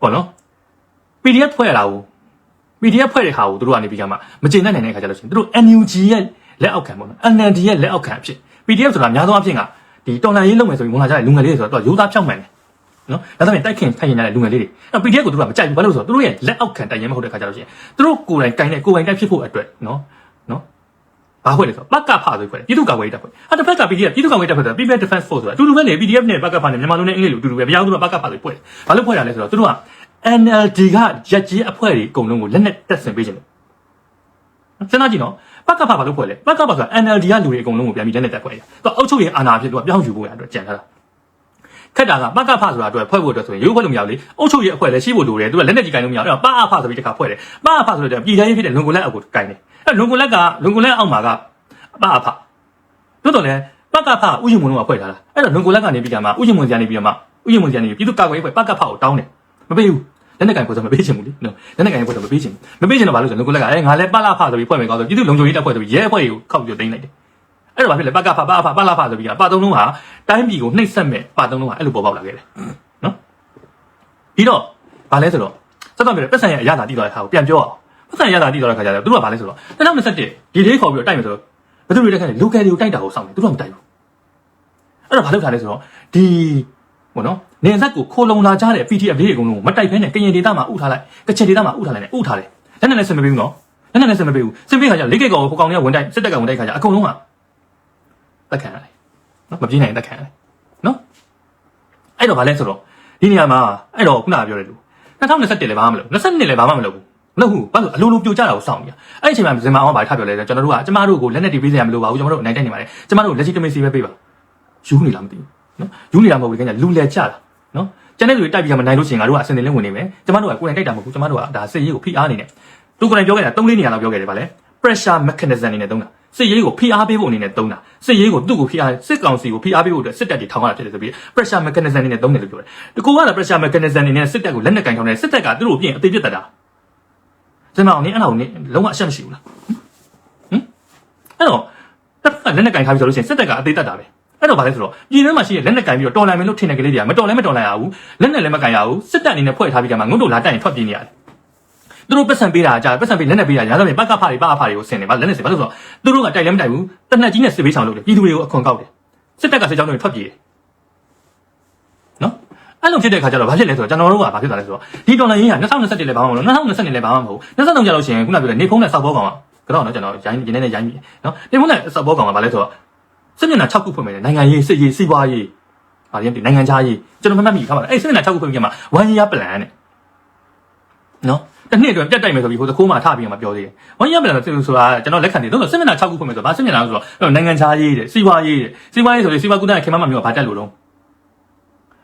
ပေါ့နော် PDF ဖွဲ့ရတာကို PDF ဖွဲ့တဲ့ဟာကိုသူတို့ကနေပြီးကြမှာမကျင်တတ်နိုင်တဲ့ခါကျလို့ရှိရင်သူတို့ NUG ရဲ့လက်အောက်ခံပေါ့နော် NND ရဲ့လက်အောက်ခံအဖြစ် PDF ဆိုတာအများဆုံးအဖြစ်ကဒီတော်လှန်ရေးလုပ်မယ်ဆိုပြီးဝင်လာကြတဲ့လူငယ်လေးတွေဆိုတော့သူကရိုးသားဖြောက်မှန်တယ် နော်ဒါဆိုရင်တိုက်ခင်ဖိုင်ရင်တဲ့လူငယ်လေးတွေအဲ့ PDF ကိုသူတို့ကမကြိုက်ဘူးဘာလို့လဲဆိုတော့သူတို့ရဲ့လက်အောက်ခံတိုင်ရင်မဟုတ်တဲ့ခါကျတော့ရှင်သူတို့ကိုယ်တိုင်တိုင်တဲ့ကိုယ်ပိုင်တိုက်ဖြစ်ဖို့အတွက်နော်နော်ဘာဖွဲ့လဲဆိုတော့ပကဖဆိုပြီးဖွဲ့တယ်ပြည်သူ့ကာကွယ်ရေးတပ်ဖွဲ့ဟာတစ်ဖက်က PDF ပြည်သူ့ကာကွယ်ရေးတပ်ဖွဲ့ဆိုတာ People Defense Force ဆိုတာအတူတူပဲလေ PDF နဲ့ပကဖနဲ့မြန်မာလူနဲ့အင်္ဂလိပ်လိုအတူတူပဲမရဘူးသူကပကဖဆိုပြီးဖွဲ့တယ်ဘာလို့ဖွဲ့ရလဲဆိုတော့သူတို့က NLD ကရက်ကြီးအဖွဲ့တွေအကုန်လုံးကိုလက်နဲ့တက်ဆင်ပေးခြင်းလို့စဉ်းစားကြည့်နော်ပကဖဘာလို့ဖွဲ့လဲပကဖဆိုတာ NLD ကလူတွေအကုန်လုံးကိုပြန်ပြီးလက်နဲ့တက်ဖွဲ့ရသူကအုပ်ချုပ်ရေးအာဏာဖြစ်သူကပြောင်းယူဖို့ရအတွက်ကြံထားတာ ခက်တာကပကဖဆိုတာအတွက်ဖွဲ့ဖို့အတွက်ဆိုရင်ရုပ်ဖွဲ့လို့မရဘူးလေအုပ်ချုပ်ရေးအဖွဲ့လည်းရှိဖို့လိုတယ်သူကလက်နဲ့ကြီးကင်လို့မရဘူးအဲ့တော့ပအဖဆိုပြီးတစ်ခါဖွဲ့တယ်ပအဖဆိုတော့ပြည်တိုင်းဖြစ်တဲ့လုံကိုလက်အောက်ကိုကင်တယ်အဲ့လုံကိုလက်ကလုံကိုလက်အောက်မှာကပအဖတို့တော့လေပကဖဥယျာဉ်မွန်ကဖွဲ့ထားတာအဲ့တော့လုံကိုလက်ကနေပြီးကြမှာဥယျာဉ်မွန်စီကနေပြီးတော့မှဥယျာဉ်မွန်စီကနေပြည်သူ့ကာကွယ်ရေးဖွဲ့ပကဖကိုတောင်းတယ်မပေးဘူးလက်နဲ့ကင်ဖွဲ့ဆိုမပေးချင်ဘူးလေနော်လက်နဲ့ကင်ဖွဲ့ဆိုမပေးချင်ဘူးမပေးချင်တော့ဘာလို့ဆိုလုံကိုလက်ကအဲငါလည်းပလာဖဆိုပြီးဖွဲ့မယ်ကောဆိုပြည်သူ့လုံခြုံရေးတပ်ဖွဲ့ဆိုပြီးရဲအဖွဲ့ကိုခောက်ပြီးတင်းလိုက်တယ် အဲ့တော့ဘာဖြစ်လဲပကဖပအဖပလာဖဆိုပြီးကပါသုံးလုံးဟာတိုင်းပြည်ကိုနှိပ်စက်မဲ့ပါသုံးလုံးဟာအဲ့လိုပေါ်ပေါက်လာခဲ့တယ်နော်ပြီးတော့ဘာလဲဆိုတော့စက်တော့ပြပတ်စံရဲ့အရသာတည်သွားတဲ့ခါကိုပြန်ပြောအောင်ပတ်စံရရသာတည်သွားတဲ့ခါကျတော့သူတို့ကဘာလဲဆိုတော့2021ဒီလေးခေါ်ပြီးတော့တိုက်မယ်ဆိုတော့ဘယ်သူတွေတက်ခဲ့လဲ local တွေကိုတိုက်တာကိုစောင့်တယ်သူတို့ကမတိုက်ဘူးအဲ့တော့ဘာလုပ်ထားလဲဆိုတော့ဒီဘောနော်နေဆက်ကိုခိုလုံလာကြတဲ့ PDF လေးတွေအကုန်လုံးကိုမတိုက်ဖဲနဲ့ကရင်ဒေတာမှာဥထားလိုက်ကချင်ဒေတာမှာဥထားလိုက်နဲ့ဥထားတယ်လက်နဲ့လည်းစင်မပေးဘူးနော်လက်နဲ့လည်းစင်မပေးဘူးစင်ပေးခါကျလိတ်ကဲကောင်ကိုကောင်တွေကဝင်တိုက်စစ်တပ်ကဝင်တိုက်ခါကျအကုန်လုံးက တက်ခံရတယ်နော်မပြေးနိုင်ရင်တက်ခံရတယ်နော်အဲ့တော့ဘာလဲဆိုတော့ဒီနေရာမှာအဲ့တော့ခုနကပြောတယ်လူ2021လည်းဘာမှမလုပ်22လည်းဘာမှမလုပ်ဘူးမလုပ်ဘူးဘာလို့အလိုလိုပြိုကျတာကိုစောင့်နေရအဲ့ဒီအချိန်မှာဇင်မာအောင်ဘာထပ်ပြောလဲကျွန်တော်တို့ကကျမတို့ကိုလက်နဲ့တီးပေးစရာမလိုပါဘူးကျွန်တော်တို့နိုင်တိုက်နေပါတယ်ကျမတို့ legitimacy ပဲပေးပါယူနေလားမသိဘူးနော်ယူနေတာမဟုတ်ဘူးခင်ဗျလူလဲကြတာနော်ကျန်တဲ့လူတွေတိုက်ပြီးမှနိုင်လို့ရှိရင်ငါတို့ကအစင်တင်လင်းဝင်နေမယ်ကျမတို့ကကိုယ်တိုင်တိုက်တာမဟုတ်ဘူးကျမတို့ကဒါစစ်ရေးကိုဖိအားနေတယ်သူကိုယ်တိုင်ပြောခဲ့တာ၃လေးနေရာလောက်ပြောခဲ့တယ်ဗာလဲ pressure mechanism အနေနဲ့သုံးတာ စစ်ရေးကိုဖိအားပေးဖို့အနေနဲ့သုံးတာစစ်ရေးကိုသူ့ကိုဖိအားစစ်ကောင်စီကိုဖိအားပေးဖို့အတွက်စစ်တပ်တွေထောင်ရတာဖြစ်တယ်ဆိုပြီး pressure mechanism အနေနဲ့သုံးတယ်လို့ပြောတယ်ဒီကိုကလည်း pressure mechanism အနေနဲ့စစ်တပ်ကိုလက်နက်ကင်ထောင်တယ်စစ်တပ်ကသူတို့ကိုပြင်အသေးပြတ်တတ်တာစင်မအောင်နင်းအဲ့လောက်နင်းလုံးဝအရှက်မရှိဘူးလားဟင်အဲ့တော့တပ်ကလက်နက်ကင်ထားပြီးဆိုလို့ရှိရင်စစ်တပ်ကအသေးတတ်တာပဲအဲ့တော့ဗာလဲဆိုတော့ပြည်ထဲမှာရှိတဲ့လက်နက်ကင်ပြီးတော့တော်လိုင်းမင်းလို့ထင်တဲ့ကလေးတွေကမတော်လဲမတော်လိုက်ရဘူးလက်နဲ့လည်းမကင်ရဘူးစစ်တပ်အနေနဲ့ဖွဲ့ထားပြီးကမှငုတ်တို့လာတိုက်ရင်ထွက်ပြေးနေရတယ် သူတို့ပတ်စံပေးတာကြာပတ်စံပေးလက်နဲ့ပေးတာညာတော့ပြင်ပကဖာတွေပအဖာတွေကိုဆင်တယ်ဗာလက်နဲ့ဆင်ဘာလို့ဆိုတော့သူတို့ကတိုက်လည်းမတိုက်ဘူးတနက်ကြီးနဲ့စစ်ပေးဆောင်လုပ်တယ်ပြည်သူတွေကိုအခွန်ကောက်တယ်စစ်တပ်ကစစ်ကြောင်းတွေထွက်ပြေးတယ်နော်အဲ့လိုဖြစ်တဲ့ခါကျတော့ဘာဖြစ်လဲဆိုတော့ကျွန်တော်တို့ကဘာဖြစ်သွားလဲဆိုတော့ဒီဒေါ်လာရင်းက2021လည်းဘာမှမဟုတ်2020လည်းဘာမှမဟုတ်23ကျလို့ရှိရင်ခုနပြောတဲ့နေဖုန်းနဲ့စောက်ဘောကောင်ကတော့နော်ကျွန်တော်ရိုင်းဒီနေ့နဲ့ရိုင်းပြီနော်နေဖုန်းနဲ့စောက်ဘောကောင်ကဘာလဲဆိုတော့စစ်မျက်နှာ6ခုဖွင့်မယ်နိုင်ငံရေးစစ်ရေးစီးပွားရေးဗာရင်ဒီနိုင်ငံခြားရေးကျွန်တော်မှတ်မိခါပါအဲ့စစ်မျက်နှာ6ခုဖွင့်ပြီးမှ one year plan နဲ့နော် တစ်နှစ်အတွင်းပြတ်တိုက်မယ်ဆိုပြီးဟိုသခိုးမှထပြီးမှပြောသေးတယ်။ one year plan ဆိုတာကျွန်တော်လက်ခံတယ်တော့စစ်မျက်နှာ6ခုဖွင့်မယ်ဆိုတော့ဗာစစ်မျက်နှာဆိုတော့နိုင်ငံခြားရေးတဲ့စီးပွားရေးတဲ့စီးပွားရေးဆိုလေစီးပွားကူးတဲ့ခင်မမမျိုးကဘာတက်လို့တော့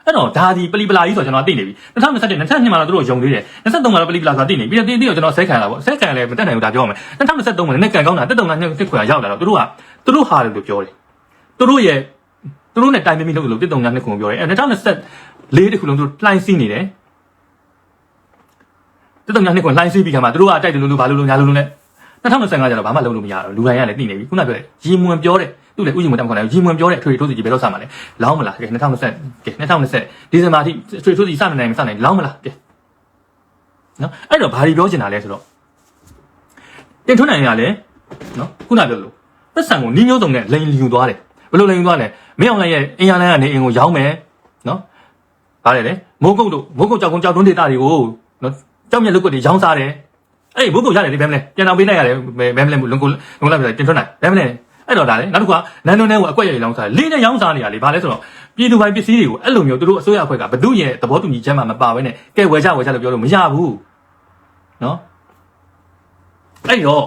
အဲ့တော့ဒါဒီပလီပလာကြီးဆိုကျွန်တော်သိနေပြီ2021 22မှာတော့တို့ယုံသေးတယ်23မှာတော့ပလီပလာဆိုတာသိနေပြီးတော့တင်းတင်းကိုကျွန်တော်ဆဲခံရတာပေါ့ဆဲခံရလဲမတက်နိုင်ဘူးဒါပြောရမယ်2023မှာလည်းကန်ကောင်းတာတက်တုံကနှစ်ခွေရောက်လာတော့တို့ကတို့ဟာတယ်လို့ပြောတယ်တို့ရဲ့တို့နဲ့တိုင်မီလို့လို့တက်တုံကနှစ်ခွေပြောတယ်အဲ2024တခုလုံးတို့လှိုင်းစီးနေတယ် တက်တုံကနှစ်ခွေလှိုင်းစီးပြီးခါမှာတို့ကအတိုက်တယ်လို့လို့ဘာလို့လို့ညာလို့လို့နဲ့2025ကျတော့ဘာမှလုပ်လို့မရတော့လူတိုင်းကလည်းသိနေပြီခုနပြောတယ်ရီမွန်ပြောတယ်သူ့လည်းဥယျာဉ်မတက်မခေါ်နိုင်ဘူးရီမွန်ပြောတဲ့အထွေထိုးစီကြီးဘယ်တော့စမှာလဲလောင်းမလားကဲ2020ကဲ2020ဒီဇင်ဘာထိအထွေထိုးစီစနိုင်နိုင်မစနိုင်လောင်းမလားကဲနော်အဲ့တော့ဘာတွေပြောချင်တာလဲဆိုတော့တင်ထွန်းနိုင်ရလဲနော်ခုနပြောလို့ပတ်စံကိုနီးမျိုးစုံနဲ့လိန်လျူသွားတယ်ဘယ်လိုလိန်ယူသွားလဲမင်းအောင်လိုက်ရဲ့အင်ယာလန်ကနေအင်ကိုရောင်းမယ်နော်ဗါတယ်လေမိုးကုတ်တို့မိုးကုတ်ကြောက်ကုန်းကြောက်တွန်းဒေတာတွေကိုနော် ကြောက်မြက်လုတ်ကွက်တွေရောင်းစားတယ်အဲ့ဘုတ်ကုတ်ရတယ်ဒီဘယ်မလဲပြန်အောင်ပေးလိုက်ရတယ်ဘယ်မလဲလုံကုလုံလိုက်ပြီတင်ထွန်းနိုင်ဘယ်မလဲအဲ့တော့ဒါလေနောက်တစ်ခါနန်းတွန်းထဲကိုအကွက်ရည်လောင်းစားလေးနဲ့ရောင်းစားနေရလေဘာလဲဆိုတော့ပြည်သူပိုင်ပစ္စည်းတွေကိုအဲ့လိုမျိုးသူတို့အစိုးရအဖွဲ့ကဘသူရဲ့သဘောတူညီချက်မှမပါဘဲနဲ့ကဲဝယ်ကြဝယ်ကြလို့ပြောလို့မရဘူးနော်အဲ့တော့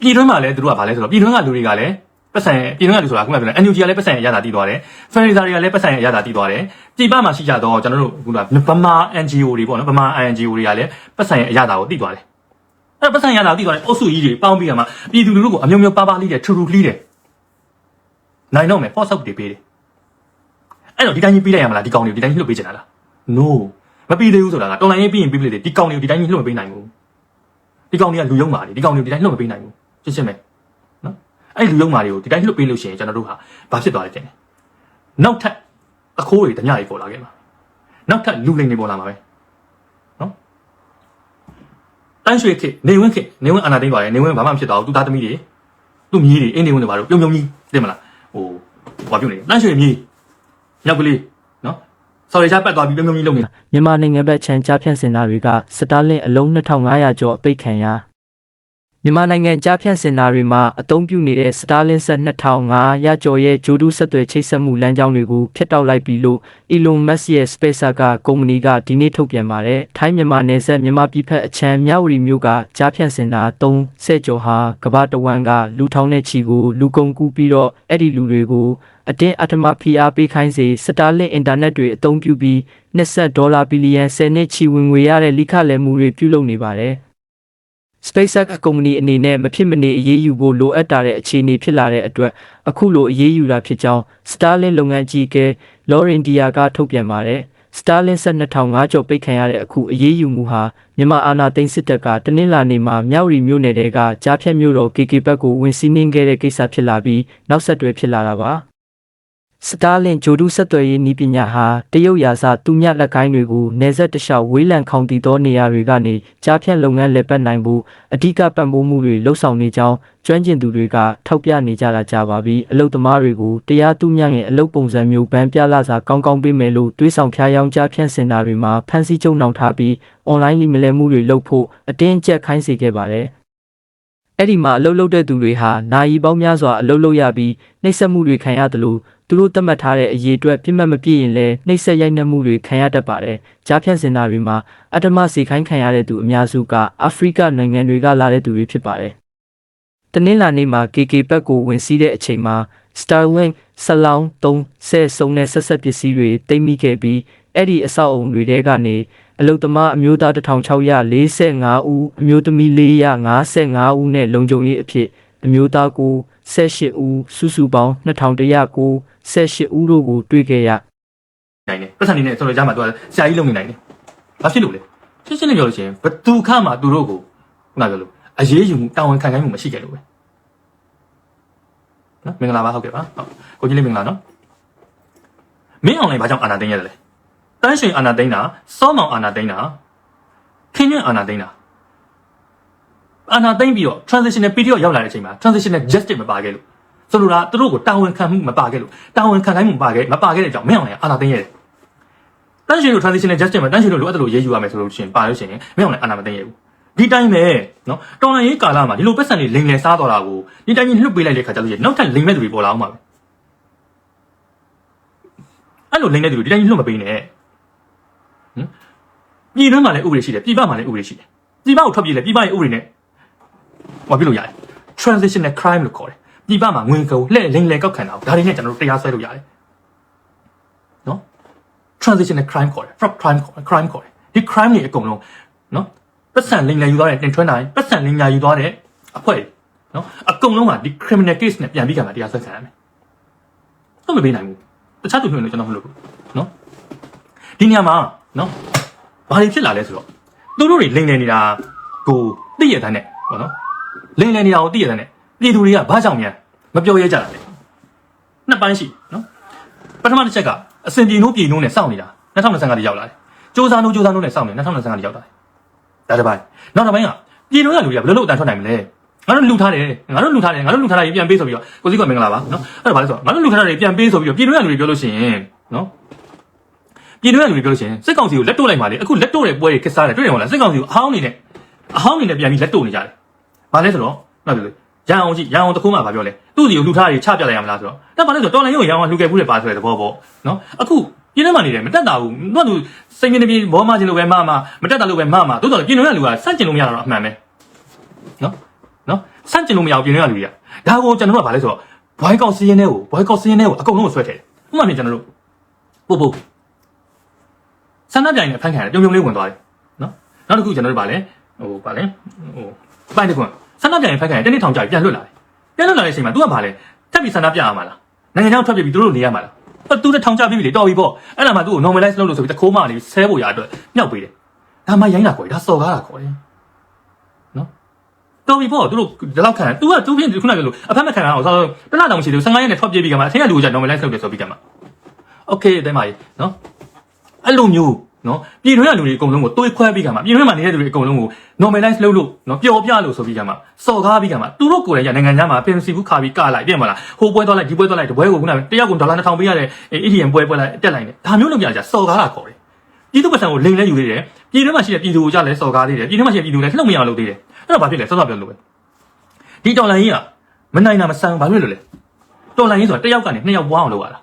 ပြည်တွင်းမှာလည်းသူတို့ကဘာလဲဆိုတော့ပြည်တွင်းကလူတွေကလည်း ပတ်စံပြည်တွင်းကလူဆိုတာခုနကပြောတယ် NUG ကလည်းပတ်စံရရတာတည်သွားတယ်။ Fraser တွေကလည်းပတ်စံရရတာတည်သွားတယ်။ပြည်ပမှာရှိကြတော့ကျွန်တော်တို့ခုနကဗမာ NGO တွေပေါ့နော်ဗမာ NGO တွေကလည်းပတ်စံရရတာကိုတည်သွားတယ်။အဲ့ပတ်စံရတာတည်သွားတယ်အုပ်စုကြီးတွေပေါင်းပြီးတော့မှပြည်သူလူထုကိုအမျိုးမျိုးပါပါလိတယ်ထူထူလှီးတယ်။နိုင်တော့မယ် force out တွေပေးတယ်။အဲ့တော့ဒီတိုင်းကြီးပြီးလိုက်ရမလားဒီကောင်တွေဒီတိုင်းကြီးလှုပ်ပေးချင်တာလား no မပြီးသေးဘူးဆိုတာကတော်လိုင်းရေးပြီးရင်ပြီးပြီလေဒီကောင်တွေဒီတိုင်းကြီးလှုပ်မပေးနိုင်ဘူးဒီကောင်တွေကလူယုံပါလေဒီကောင်တွေဒီတိုင်းလှုပ်မပေးနိုင်ဘူးရှင်းရှင်းပဲနော် အဲ့လူယုံမာတွေကိုဒီတိုင်းလှုပ်ပေးလို့ရှိရင်ကျွန်တော်တို့ဟာဘာဖြစ်သွားလဲတဲ့နောက်ထပ်အခိုးတွေတညတွေပေါ်လာခဲ့မှာနောက်ထပ်လူလိန်တွေပေါ်လာမှာပဲနော်တန်းရွှေခေနေဝင်းခေနေဝင်းအာနာသိမ့်ပါတယ်နေဝင်းဘာမှမဖြစ်တော့ဘူးသူသားသမီးတွေသူ့မြီးတွေအင်းနေဝင်းတွေဘာလို့ပြုံပြုံကြီးသိမလားဟိုဘာပြုတ်နေတန်းရွှေမြီးညောက်ကလေးနော်ဆော်ရီချပတ်သွားပြီးပြုံပြုံကြီးလုပ်နေတာမြန်မာနိုင်ငံဘက်ခြမ်းကြားဖြန့်စင်တာတွေကစတာလင်အလုံး2500ကျော်အပိတ်ခံရ မြန်မာနိုင်ငံကြားဖြန့်စင်တာတွေမှာအသုံးပြုနေတဲ့စတာလင်ဆက်2500ကျော်ရဲ့ဂျိုဒူးဆက်သွယ်ချိတ်ဆက်မှုလမ်းကြောင်းတွေကိုဖျက်တောက်လိုက်ပြီလို့ Elon Musk ရဲ့ SpaceX ကကုမ္ပဏီကဒီနေ့ထုတ်ပြန်ပါတယ်။ထိုင်းမြန်မာနယ်စပ်မြန်မာပြည်ဖက်အချမ်းမြဝတီမြို့ကကြားဖြန့်စင်တာ3ဆဲကျော်ဟာကမ္ဘာတဝန်းကလူထောင်တဲ့ချီကိုလူကုန်ကူးပြီးတော့အဲ့ဒီလူတွေကိုအတင်းအဓမ္မဖိအားပေးခိုင်းစေစတာလင်အင်တာနက်တွေအသုံးပြုပြီး20ဒေါ်လာဘီလီယံ10နှစ်ချီဝင်ငွေရတဲ့လိခလည်မှုတွေပြုလုပ်နေပါတယ်။ SpaceX ကုမ္ပဏီအနေနဲ့မဖြစ်မနေအရေးယူဖို့လိုအပ်တာတဲ့အခြေအနေဖြစ်လာတဲ့အတွက်အခုလိုအရေးယူတာဖြစ်ကြောင်း Starlink လုပ်ငန်းကြီးက Lauren Dia ကထုတ်ပြန်ပါတယ်။ Starlink ဆက်2005ကျော်ပိတ်ခံရတဲ့အခုအရေးယူမှုဟာမြန်မာအာဏာသိမ်းစစ်တပ်ကတနင်္လာနေ့မှာမြောက်ရီမြို့နယ်တဲကကြားဖြတ်မြို့တော် KK ဘက်ကိုဝင်စီးနှင်းခဲ့တဲ့ကိစ္စဖြစ်လာပြီးနောက်ဆက်တွဲဖြစ်လာတာပါ။ Starlink ဂျိုဒူးဆက်သွယ်ရေးနည်းပညာဟာတရုတ်ရာဇသူမြလက်ကိုင်းတွေကိုနေဆက်တလျှောက်ဝေးလံခေါင်တည်သောနေရာတွေကနေကြားဖြတ်လုပ်ငန်းလက်ပတ်နိုင်ဖို့အဓိကပံ့ပိုးမှုတွေလှုပ်ဆောင်နေကြောင်းကျွမ်းကျင်သူတွေကထောက်ပြနေကြတာကြပါပြီအလုတ်သမားတွေကိုတရားသူမြရဲ့အလုတ်ပုံစံမျိုးဗန်းပြလာစာကောင်းကောင်းပေးမယ်လို့တွေးဆောင်ဖျားယောင်းကြားဖြတ်စင်တာတွေမှာဖန်ဆီးချုပ်နှောင်ထားပြီး online လိမလဲမှုတွေလုပ်ဖို့အတင်းအကျပ်ခိုင်းစေခဲ့ပါတယ်အဲ့ဒီမှာအလုပ်လုပ်တဲ့သူတွေဟာနာယီပေါင်းများစွာအလုပ်လုပ်ရပြီးနှိပ်စက်မှုတွေခံရတယ်လို့ သူတို့သတ်မှတ်ထားတဲ့အရေးအတွက်ပြစ်မှတ်မပြည့်ရင်လည်းနှိပ်စက်ရိုက်နှက်မှုတွေခံရတတ်ပါတယ်။ကြားဖြတ်စင်တာတွေမှာအတ္တမစီခိုင်းခံရတဲ့သူအများစုကအာဖရိကနိုင်ငံတွေကလာတဲ့သူတွေဖြစ်ပါတယ်။တနင်္လာနေ့မှာ KK ဘက်ကိုဝင်စီးတဲ့အချိန်မှာ Starlink ဆလောင်း3ဆဲစုံတဲ့ဆက်ဆက်ပစ္စည်းတွေတိတ်မိခဲ့ပြီးအဲ့ဒီအဆောက်အုံတွေထဲကနေအလုတ္တမအမျိုးသား1645ဦးအမျိုးသမီး455ဦးနဲ့လုံခြုံရေးအဖြစ်အမျိုးသားကို 18ဦးစုစုပေါင်း2109 18ဦးတို့ကိုတွေ့ခဲ့ရနိုင်တယ်ပတ်စံနေနဲ့ဆော်ရီချမှာသူကဆရာကြီးလုပ်နေနိုင်တယ်ဘာဖြစ်လို့လဲရှင်းရှင်းလေးပြောလို့ရှိရင်ဘသူခမှသူတို့ကိုခုနကပြောလို့အရေးယူမှုတာဝန်ခံခိုင်းမှုမရှိခဲ့လို့ပဲနော်မင်္ဂလာပါဟုတ်ကဲ့ပါဟုတ်ကိုကြီးလေးမင်္ဂလာနော်မင်းအောင်လိုင်းဘာကြောင့်အာနာသိမ်းရတယ်လဲတန်းရွှေအာနာသိမ်းတာစောမောင်အာနာသိမ်းတာခင်းညွန့်အာနာသိမ်းတာ အာနာသိမ်းပြီးတော့ transitional period ရောက်လာတဲ့အချိန်မှာ transitional justice မပါခဲ့လို့ဆိုလိုတာသူတို့ကိုတာဝန်ခံမှုမပါခဲ့လို့တာဝန်ခံခိုင်းမှုမပါခဲ့မပါခဲ့တဲ့အကြောင်းမင်းအောင်လိုင်းအာနာသိမ်းရတယ်တန်းရှင်တို့ transitional justice မှာတန်းရှင်တို့လိုအပ်တယ်လို့ရေးယူရမယ်ဆိုလို့ရှိရင်ပါလို့ရှိရင်မင်းအောင်လည်းအာဏာမသိမ်းရဘူးဒီတိုင်းပဲနော်တော်လန်ရေးကာလမှာဒီလိုပတ်စံတွေလိမ်လည်စားတော့တာကိုဒီတိုင်းကြီးလွတ်ပေးလိုက်တဲ့ခါကျလို့ရှိရင်နောက်ထပ်လိမ်မဲ့သူတွေပေါ်လာအောင်ပါပဲအဲ့လိုလိမ်တဲ့သူတွေဒီတိုင်းကြီးလွတ်မပေးနဲ့ဟင်ပြည်တွင်းမှာလည်းဥပဒေရှိတယ်ပြည်ပမှာလည်းဥပဒေရှိတယ်ပြည်ပကိုထွက်ပြေးလဲပြည်ပရဲ့ဥပဒေနဲ့ ဟောပြလို့ရတယ် transitional crime လို့ခေါ်တယ်ပြည်ပမှာငွေကုန်လှည့်လိမ်လည်ကောက်ခံတာကိုဒါတွေနဲ့ကျွန်တော်တို့တရားစွဲလို့ရတယ်နော် transitional crime ခေါ်တယ် fraud crime ခေါ်တယ် crime ခေါ်တယ်ဒီ crime တွေအကုန်လုံးနော်ပတ်စံလိမ်လည်ယူသွားတဲ့တင်ထွန်းနိုင်ပတ်စံလိမ်ညာယူသွားတဲ့အဖွဲ့တွေနော်အကုန်လုံးကဒီ criminal case နဲ့ပြန်ပြီးကြမှာတရားစွဲခံရမယ်တော့မပေးနိုင်ဘူးတခြားသူတွေလည်းကျွန်တော်မလုပ်ဘူးနော်ဒီနေရာမှာနော်ဘာတွေဖြစ်လာလဲဆိုတော့သူတို့တွေလိမ်လည်နေတာကိုသိရတဲ့နဲ့ပေါ့နော် လိမ်လည်နေတာကိုသိရတဲ့နဲ့ပြည်သူတွေကဘာကြောင့်များမပြောရဲကြတာလဲနှစ်ပိုင်းရှိနော်ပထမတစ်ချက်ကအစင်ပြေနိုးပြေနိုးနဲ့စောင့်နေတာ2025တိရောက်လာတယ်စ조사နိုးစ조사နိုးနဲ့စောင့်နေ2025တိရောက်လာတယ်ဒါတစ်ပိုင်းနောက်တစ်ပိုင်းကပြည်နိုးရလူတွေကဘယ်လိုလုပ်အတန်ထွက်နိုင်မလဲငါတို့လူထားတယ်ငါတို့လူထားတယ်ငါတို့လူထားတာကြီးပြန်ပေးဆိုပြီးတော့ကိုစီကမင်္ဂလာပါနော်အဲ့ဒါဘာလဲဆိုတော့ငါတို့လူထားတာတွေပြန်ပေးဆိုပြီးတော့ပြည်နိုးရလူတွေပြောလို့ရှိရင်နော်ပြည်နိုးရလူတွေပြောလို့ရှိရင်စစ်ကောင်စီကိုလက်တို့လိုက်ပါလေအခုလက်တို့တဲ့ပွဲတွေခက်စားတယ်တွေ့တယ်မဟုတ်လားစစ်ကောင်စီကိုအဟောင်းနေနဲ့အဟောင်းနေနဲ့ပြန်ပြီးလက်တို့နေကြတယ် ဘာလဲဆိုတော့နောက်ပြောလို့ရန်အောင်ကြည့်ရန်အောင်တခုမှဘာပြောလဲသူ့စီကိုလူထားတာတွေချပြလိုက်ရမလားဆိုတော့ဒါဘာလဲဆိုတော့တော်လိုင်းရုံရန်အောင်လှူခဲ့ဘူးလေပါဆိုတဲ့သဘောပေါ့နော်အခုပြင်းထဲမှာနေတယ်မတက်တာဘူးသူကသူစိတ်မြင်နေပြီးဘောမချင်းလိုပဲမမမတက်တာလိုပဲမမတိုးတော်ပြင်းထဲကလူကစန့်ကျင်လို့မရတော့အမှန်ပဲနော်နော်စန့်ကျင်လို့မရဘူးပြင်းထဲကလူတွေကဒါကိုကျွန်တော်တို့ကဘာလဲဆိုတော့ဘွိုင်းကောက်စီးရင်ထဲကိုဘွိုင်းကောက်စီးရင်ထဲကိုအကုန်လုံးကိုဆွဲထည့်တယ်ဥပမာပြင်ကျွန်တော်တို့ပို့ပို့ဆန္ဒပြိုင်နဲ့ဖန်ခံရတယ်ပြုံပြုံလေးဝင်သွားတယ်နော်နောက်တစ်ခုကျွန်တော်တို့ဗာလဲဟိုဗာလဲဟိုပိုင်းတစ်ခု ဆန္ဒပြိုင်ဖန်ခံရတနေ့ထောင်ကြာပြန်လွတ်လာတယ်ပြန်လွတ်လာတဲ့အချိန်မှာ तू ကဗာလဲတက်ပြီးဆန္ဒပြရမှာလားနိုင်ငံခြားထွက်ပြေးပြီးသူတို့နေရမှာလားအဲ့သူတဲ့ထောင်ချပြီးပြီလေတော်ပြီပေါ့အဲ့ဒါမှသူ့ကို normalize လုပ်လို့ဆိုပြီးတခိုးမနေဆဲဖို့ရအတွက်မြောက်ပေးတယ်ဒါမှရိုင်းတာခေါ်တယ်ဒါစော်ကားတာခေါ်တယ်နော်တော်ပြီပေါ့သူတို့ဒီလောက်ခံသူကသူပြင်ခုနကပြောလို့အဖက်မခံအောင်ဆိုတော့တလားတောင်ရှိတယ်15ရက်နဲ့ထွက်ပြေးပြီးကမှအထက်ကလူကကြ normalize လုပ်တယ်ဆိုပြီးကမှ okay တဲ့မကြီးနော်အဲ့လိုမျိုး နော်ပြည်တွင်းကလူတွေအကုန်လုံးကိုတွေးခွဲပြီးကမှပြည်တွင်းမှာနေတဲ့လူတွေအကုန်လုံးကို normalize လုပ်လို့နော်ပျော်ပြလို့ဆိုပြီးကမှစော်ကားပြီးကမှသူတို့ကိုယ်တိုင်ကနိုင်ငံခြားမှာပင်စီဘူးခါပြီးကလိုက်ပြင်မလားဟိုပွဲသွားလိုက်ဒီပွဲသွားလိုက်ဒီပွဲကိုခုနကတယောက်ကိုဒေါ်လာ2000ပေးရတဲ့ ATM ပွဲပွဲလိုက်တက်လိုက်တယ်ဒါမျိုးလုပ်ပြကြစော်ကားတာခေါ်တယ်ပြည်သူ့ပတ်စံကိုလိန်လဲယူသေးတယ်ပြည်တွင်းမှာရှိတဲ့ပြည်သူကိုကြလဲစော်ကားသေးတယ်ပြည်တွင်းမှာရှိတဲ့ပြည်သူလည်းလှုပ်မရအောင်လုပ်သေးတယ်အဲ့တော့ဘာဖြစ်လဲစောစောပြောလို့ပဲဒီဒေါ်လာကြီးကမနိုင်တာမဆန်းဘာဖြစ်လို့လဲဒေါ်လာကြီးဆိုတာတယောက်ကနေနှစ်ယောက်ပွားအောင်လုပ်ရတာ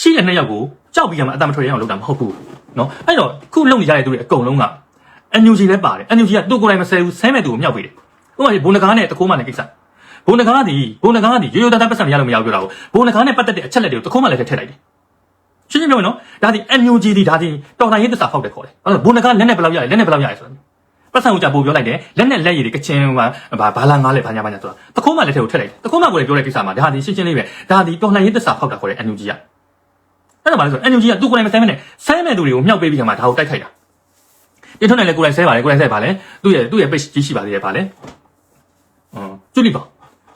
ရှိတဲ့နှစ်ယောက်ကိုကြောက်ပြီးကမှအတမထွက်ရအောင်လုပ်တာမဟုတ်ဘူး နော်အဲ့တော့ခုလုံနေကြတဲ့သူတွေအကုန်လုံးက NUG လည်းပါတယ် NUG ကသူ့ကိုယ်တိုင်မဆဲဘူးဆဲမဲ့သူကိုမြောက်ပေးတယ်ဥပမာဘုံနကားနဲ့တခိုးမှလည်းကိစ္စဘုံနကားကဒီဘုံနကားကဒီရိုးရိုးသားသားပတ်စံရလို့မရဘူးပြောတာကိုဘုံနကားနဲ့ပတ်သက်တဲ့အချက်လက်တွေကိုတခိုးမှလည်းထည့်လိုက်တယ်ရှင်းရှင်းပြောမယ်နော်ဒါဒီ NUG ဒီဒါဒီတော်တိုင်းရေးသစ္စာဖောက်တယ်ခေါ်တယ်အဲ့တော့ဘုံနကားလက်နဲ့ဘယ်လောက်ရလဲလက်နဲ့ဘယ်လောက်ရလဲဆိုတော့ပတ်စံကိုကြပို့ပြောလိုက်တယ်လက်နဲ့လက်ရည်တွေကချင်းဘာဘာလာငားလဲဘာညာဘာညာဆိုတာတခိုးမှလည်းထဲကိုထည့်လိုက်တယ်တခိုးမှကိုလည်းပြောတဲ့ကိစ္စမှာဒါဒီရှင်းရှင်းလေးပဲဒါဒီတော်တိုင်းရေးသစ္စာဖောက်တာခေါ်တယ် NUG က အဲ့ဒါမှလည်းဆို NUG ကသူ့ကိုယ်တိုင်မဆဲမဲ့နဲ့ဆဲမဲ့သူတွေကိုမြောက်ပေးပြီးခါမှာဒါကိုတိုက်ခိုက်တာတင်ထွန်းနိုင်လဲကိုယ်တိုင်ဆဲပါလေကိုယ်တိုင်ဆဲပါလေသူ့ရဲ့သူ့ရဲ့ page ကြီးရှိပါသေးတယ်ပါလေအင်းကျူလီပါ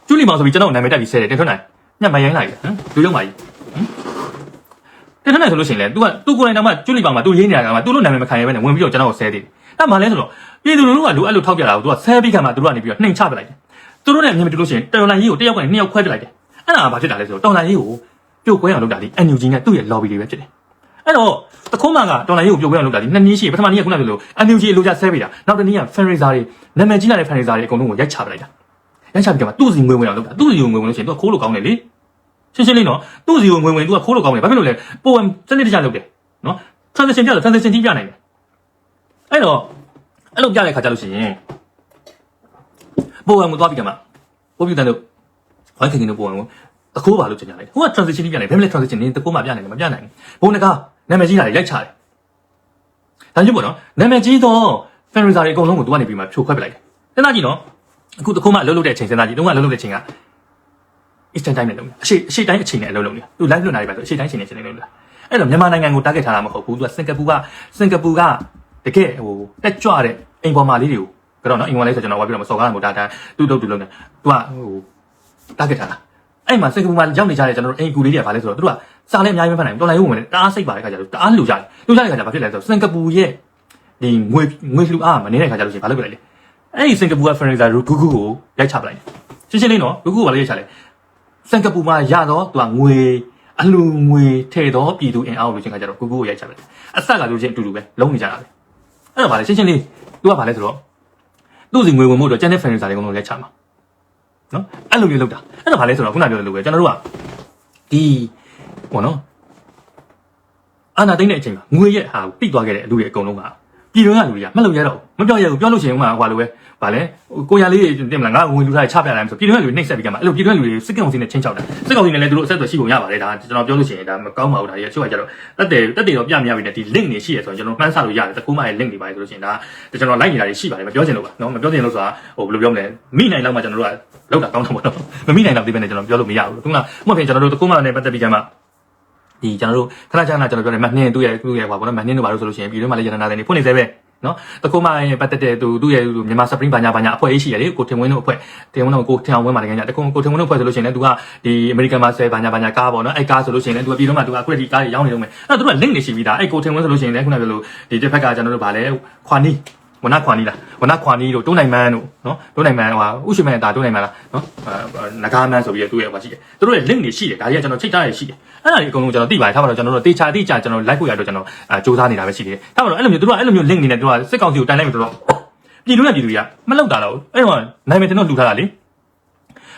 ကျူလီပါဆိုပြီးကျွန်တော်နာမည်တက်ပြီးဆဲတယ်တင်ထွန်းနိုင်ညမရိုင်းလိုက်တယ်ဟမ်လူလုံးပါကြီးဟမ်တင်ထွန်းနိုင်ဆိုလို့ရှိရင်လေ तू ကသူ့ကိုယ်တိုင်တော့မှကျူလီပါမှာ तू ရေးနေတာကမှ तू လို့နာမည်မခံရဘဲနဲ့ဝင်ပြီးတော့ကျွန်တော်ကိုဆဲသေးတယ်အဲ့မှလဲဆိုတော့ပြည်သူလူထုကလူအဲ့လိုထောက်ပြတာကို तू ကဆဲပြီးခါမှ तू ကနေပြီးတော့နှိမ်ချပလိုက်တယ်သူတို့နဲ့အမြင်မတူလို့ရှိရင်တော်လိုင်းကြီးကိုတယောက်ကနေနှစ်ယောက်ခွဲပလိုက်တယ်အဲ့ဒါကဘာဖြစ်တာလဲဆိုတော့တော်လိုင်းကြီးကို ပြုတ်ခွဲအောင်လုပ်တာလေ NUG နဲ့သူ့ရဲ့ lobby တွေပဲဖြစ်တယ်အဲ့တော့တခုမှကတော်လိုင်းကြီးကိုပြုတ်ခွဲအောင်လုပ်တာဒီနှစ်နည်းရှိပထမနည်းကခုနကပြောလို့ NUG လိုချဆဲပေးတာနောက်တစ်နည်းက fundraiser တွေနာမည်ကြီးလာတဲ့ fundraiser တွေအကုန်လုံးကိုရိုက်ချပလိုက်တာရိုက်ချပြီးကမှသူ့စီငွေဝင်အောင်လုပ်တာသူ့စီကိုငွေဝင်လို့ရှိရင် तू ကခိုးလို့ကောင်းတယ်လေရှင်းရှင်းလေးနော်သူ့စီကိုငွေဝင် तू ကခိုးလို့ကောင်းတယ်ဘာဖြစ်လို့လဲပိုဝင်စနစ်တကျလုပ်တယ်နော် transaction ပြတော့ transaction ကြီးပြနိုင်တယ်အဲ့တော့အဲ့လိုပြတဲ့ခါကျလို့ရှိရင်ပိုဝင်ကိုသွားပြီးကမှပို့ပြီးတန်းတော့ဝိုင်းခင်ခင်တို့ပိုဝင်ကို တခိုးပါလို့ကျင်ကြလိုက်ဟိုက transaction ကြီးပြနိုင်ဘယ်မလဲ transaction နင်းတခိုးမှပြနိုင်တယ်မပြနိုင်ဘူးဘုံနကနာမည်ကြီးလာရိုက်ချတယ်ဒါကြောင့်ပေါ့နော်နာမည်ကြီးတော့ fundraiser တွေအကုန်လုံးကိုသူကနေပြီးမှဖြိုခွဲပလိုက်တယ်စဉ်းစားကြည့်နော်အခုတခိုးမှအလုပ်လုပ်တဲ့အချိန်စဉ်းစားကြည့်တုန်းကအလုပ်လုပ်တဲ့အချိန်က Eastern time နဲ့လုပ်နေအရှိအရှိတိုင်းအချိန်နဲ့အလုပ်လုပ်နေတာသူ live လွတ်လာပြီပဲဆိုအရှိတိုင်းအချိန်နဲ့အချိန်နဲ့လုပ်နေတာအဲ့တော့မြန်မာနိုင်ငံကို target ထားတာမဟုတ်ဘူးသူကစင်ကာပူကစင်ကာပူကတကယ်ဟိုတက်ကြွတဲ့အိမ်ပေါ်မှာလေးတွေကိုကတော့နော်အိမ်ပေါ်လေးဆိုကျွန်တော်ဝါပြီးတော့မစော်ကားမှာဒါတန်းတူတုတ်တူလုံးနေသူကဟို target ထားတာ အဲ့မှာစင်ကာပူမှာရောက်နေကြတဲ့ကျွန်တော်တို့အိမ်ကူလေးတွေကဘာလဲဆိုတော့သူကစားလဲအများကြီးမဖတ်နိုင်ဘူးတော်လိုင်းရုံဝင်တယ်တအားစိတ်ပါတဲ့ခါကျတော့တအားလူကြတယ်လူကြတဲ့ခါကျဘာဖြစ်လဲဆိုတော့စင်ကာပူရဲ့ဒီငွေငွေလှူအားမနေတဲ့ခါကျလို့ရှိရင်ဘာလုပ်ပြလိုက်လဲအဲ့ဒီစင်ကာပူက fundraiser ဂူဂူကိုရိုက်ချပလိုက်တယ်ရှင်းရှင်းလေးနော်ဂူဂူကဘာလို့ရိုက်ချလဲစင်ကာပူမှာရတော့သူကငွေအလူငွေထည့်တော့ပြည်သူအင်အားကိုလို့ချင်းခါကြတော့ကူကူကိုရိုက်ချတယ်အဆက်ကလို့ချင်းအတူတူပဲလုံးနေကြတာပဲအဲ့တော့ဗာလေရှင်းရှင်းလေး तू ကဗာလဲဆိုတော့သူ့စီငွေဝင်မှုတော့ကျန်တဲ့ fan စာတွေကုန်လုံးလက်ချမှာ နော်အဲ့လိုမျိုးလုပ်တာအဲ့တော့ဗာလဲဆိုတော့ခုနပြောသလိုပဲကျွန်တော်တို့ကဒီဟောနော်အာနာသိမ့်တဲ့အချိန်မှာငွေရဲ့ဟာကိုတိသွားခဲ့တဲ့လူတွေအကုန်လုံးကပြည်တွင်းကလူတွေကမလုပ်ရတော့ဘူးမပြောရဘူးပြောလို့ရှိရင်ဥမာဟိုလိုပဲ ဗာလဲကိုရလေးတင်မလားငါငွေလူထားချပြလိုက်ဆိုပြည်တွင်းကလူတွေနှိပ်စက်ပြီးကြမှာအဲ့လိုပြည်တွင်းကလူတွေစစ်ကောင်စီနဲ့ချင်းချောက်တာစစ်ကောင်စီနဲ့လည်းသူတို့အဆက်အသွယ်ရှိပုံရပါတယ်ဒါကျွန်တော်ပြောလို့ရှိရင်ဒါမကောင်းပါဘူးဒါကြီးအချို့ကကြတော့တက်တယ်တက်တယ်တော့ပြမရပြီနဲ့ဒီ link တွေရှိရဆိုရင်ကျွန်တော်မှန်းဆလို့ရတယ်တကူမှရဲ့ link တွေပါတယ်ဆိုလို့ရှိရင်ဒါကျွန်တော် like နေတာတွေရှိပါတယ်မပြောချင်လို့ပါနော်မပြောချင်လို့ဆိုတာဟိုဘယ်လိုပြောမလဲမိနိုင်လောက်မှကျွန်တော်တို့ကလောက်တာကောင်းတာပေါ့နော်မမိနိုင်တော့ဒီဘက်နဲ့ကျွန်တော်ပြောလို့မရဘူးခုနကမှတ်ပြင်ကျွန်တော်တို့တကူမှနဲ့ပတ်သက်ပြီးကြမှာဒီကျွန်တော်တို့ခဏခဏကျွန်တော်ပြောတယ်မနှင်းသူ့ရဲ့သူ့ရဲ့ဟိုပါဘောနော်မနှင်းတို့ပါလို့ဆိုလို့ရှိရင်ပြည်တွင်းမှာလည်းရတနာတယ်နေဖွင့်နေသေးပဲ နော်တကူမှရဲ့ပတ်သက်တဲ့သူသူ့ရဲ့မြန်မာ spring ဘာညာဘာညာအဖွဲ့အရှိရတယ်ကိုထင်ဝင်းတို့အဖွဲ့ထင်ဝင်းတို့ကိုထင်အောင်ဝင်းပါတယ်ခင်ဗျာတကူကိုထင်ဝင်းတို့အဖွဲ့ဆိုလို့ရှိရင်လည်းသူကဒီ American Master ဘာညာဘာညာကားပေါ့နော်အဲ့ကားဆိုလို့ရှိရင်လည်းသူကပြည်တွင်းမှာသူကအခုဒီကားတွေရောင်းနေတော့မယ်အဲ့တော့သူက link တွေရှိပြီးသားအဲ့ကိုထင်ဝင်းဆိုလို့ရှိရင်လည်းခုနကပြောလို့ဒီတစ်ဖက်ကကျွန်တော်တို့ဗာလဲခွာနီးဝနခွာနီးလားဝနခွာနီးတို့တုံးနိုင်မန်းတို့နော်တုံးနိုင်မန်းဟိုဥရှိမန်းဒါတုံးနိုင်မန်းလားနော်နဂါမန်းဆိုပြီးသူ့ရဲ့ဟိုရှိတယ်သူတို့ရဲ့ link တွေရှိတယ်ဒါကြီးကကျွန်တော်ချိတ်ထားရရှိတယ် အဲ့ဒါတွေအကုန်လုံးကျွန်တော်သိပါတယ်ထားပါတော့ကျွန်တော်တို့တေချာတေချာကျွန်တော် like ဖို့ရတော့ကျွန်တော်အဲစူးစမ်းနေတာပဲရှိတယ်ထားပါတော့အဲ့လိုမျိုးသူတို့ကအဲ့လိုမျိုး link နေနဲ့သူကစစ်ကောင်စီကိုတိုင်လိုက်ပြီဆိုတော့ပြည်တွင်းကပြည်သူတွေကမလောက်တာတော့အဲ့တော့နိုင်မယ်တင်တော့လူထားတာလေ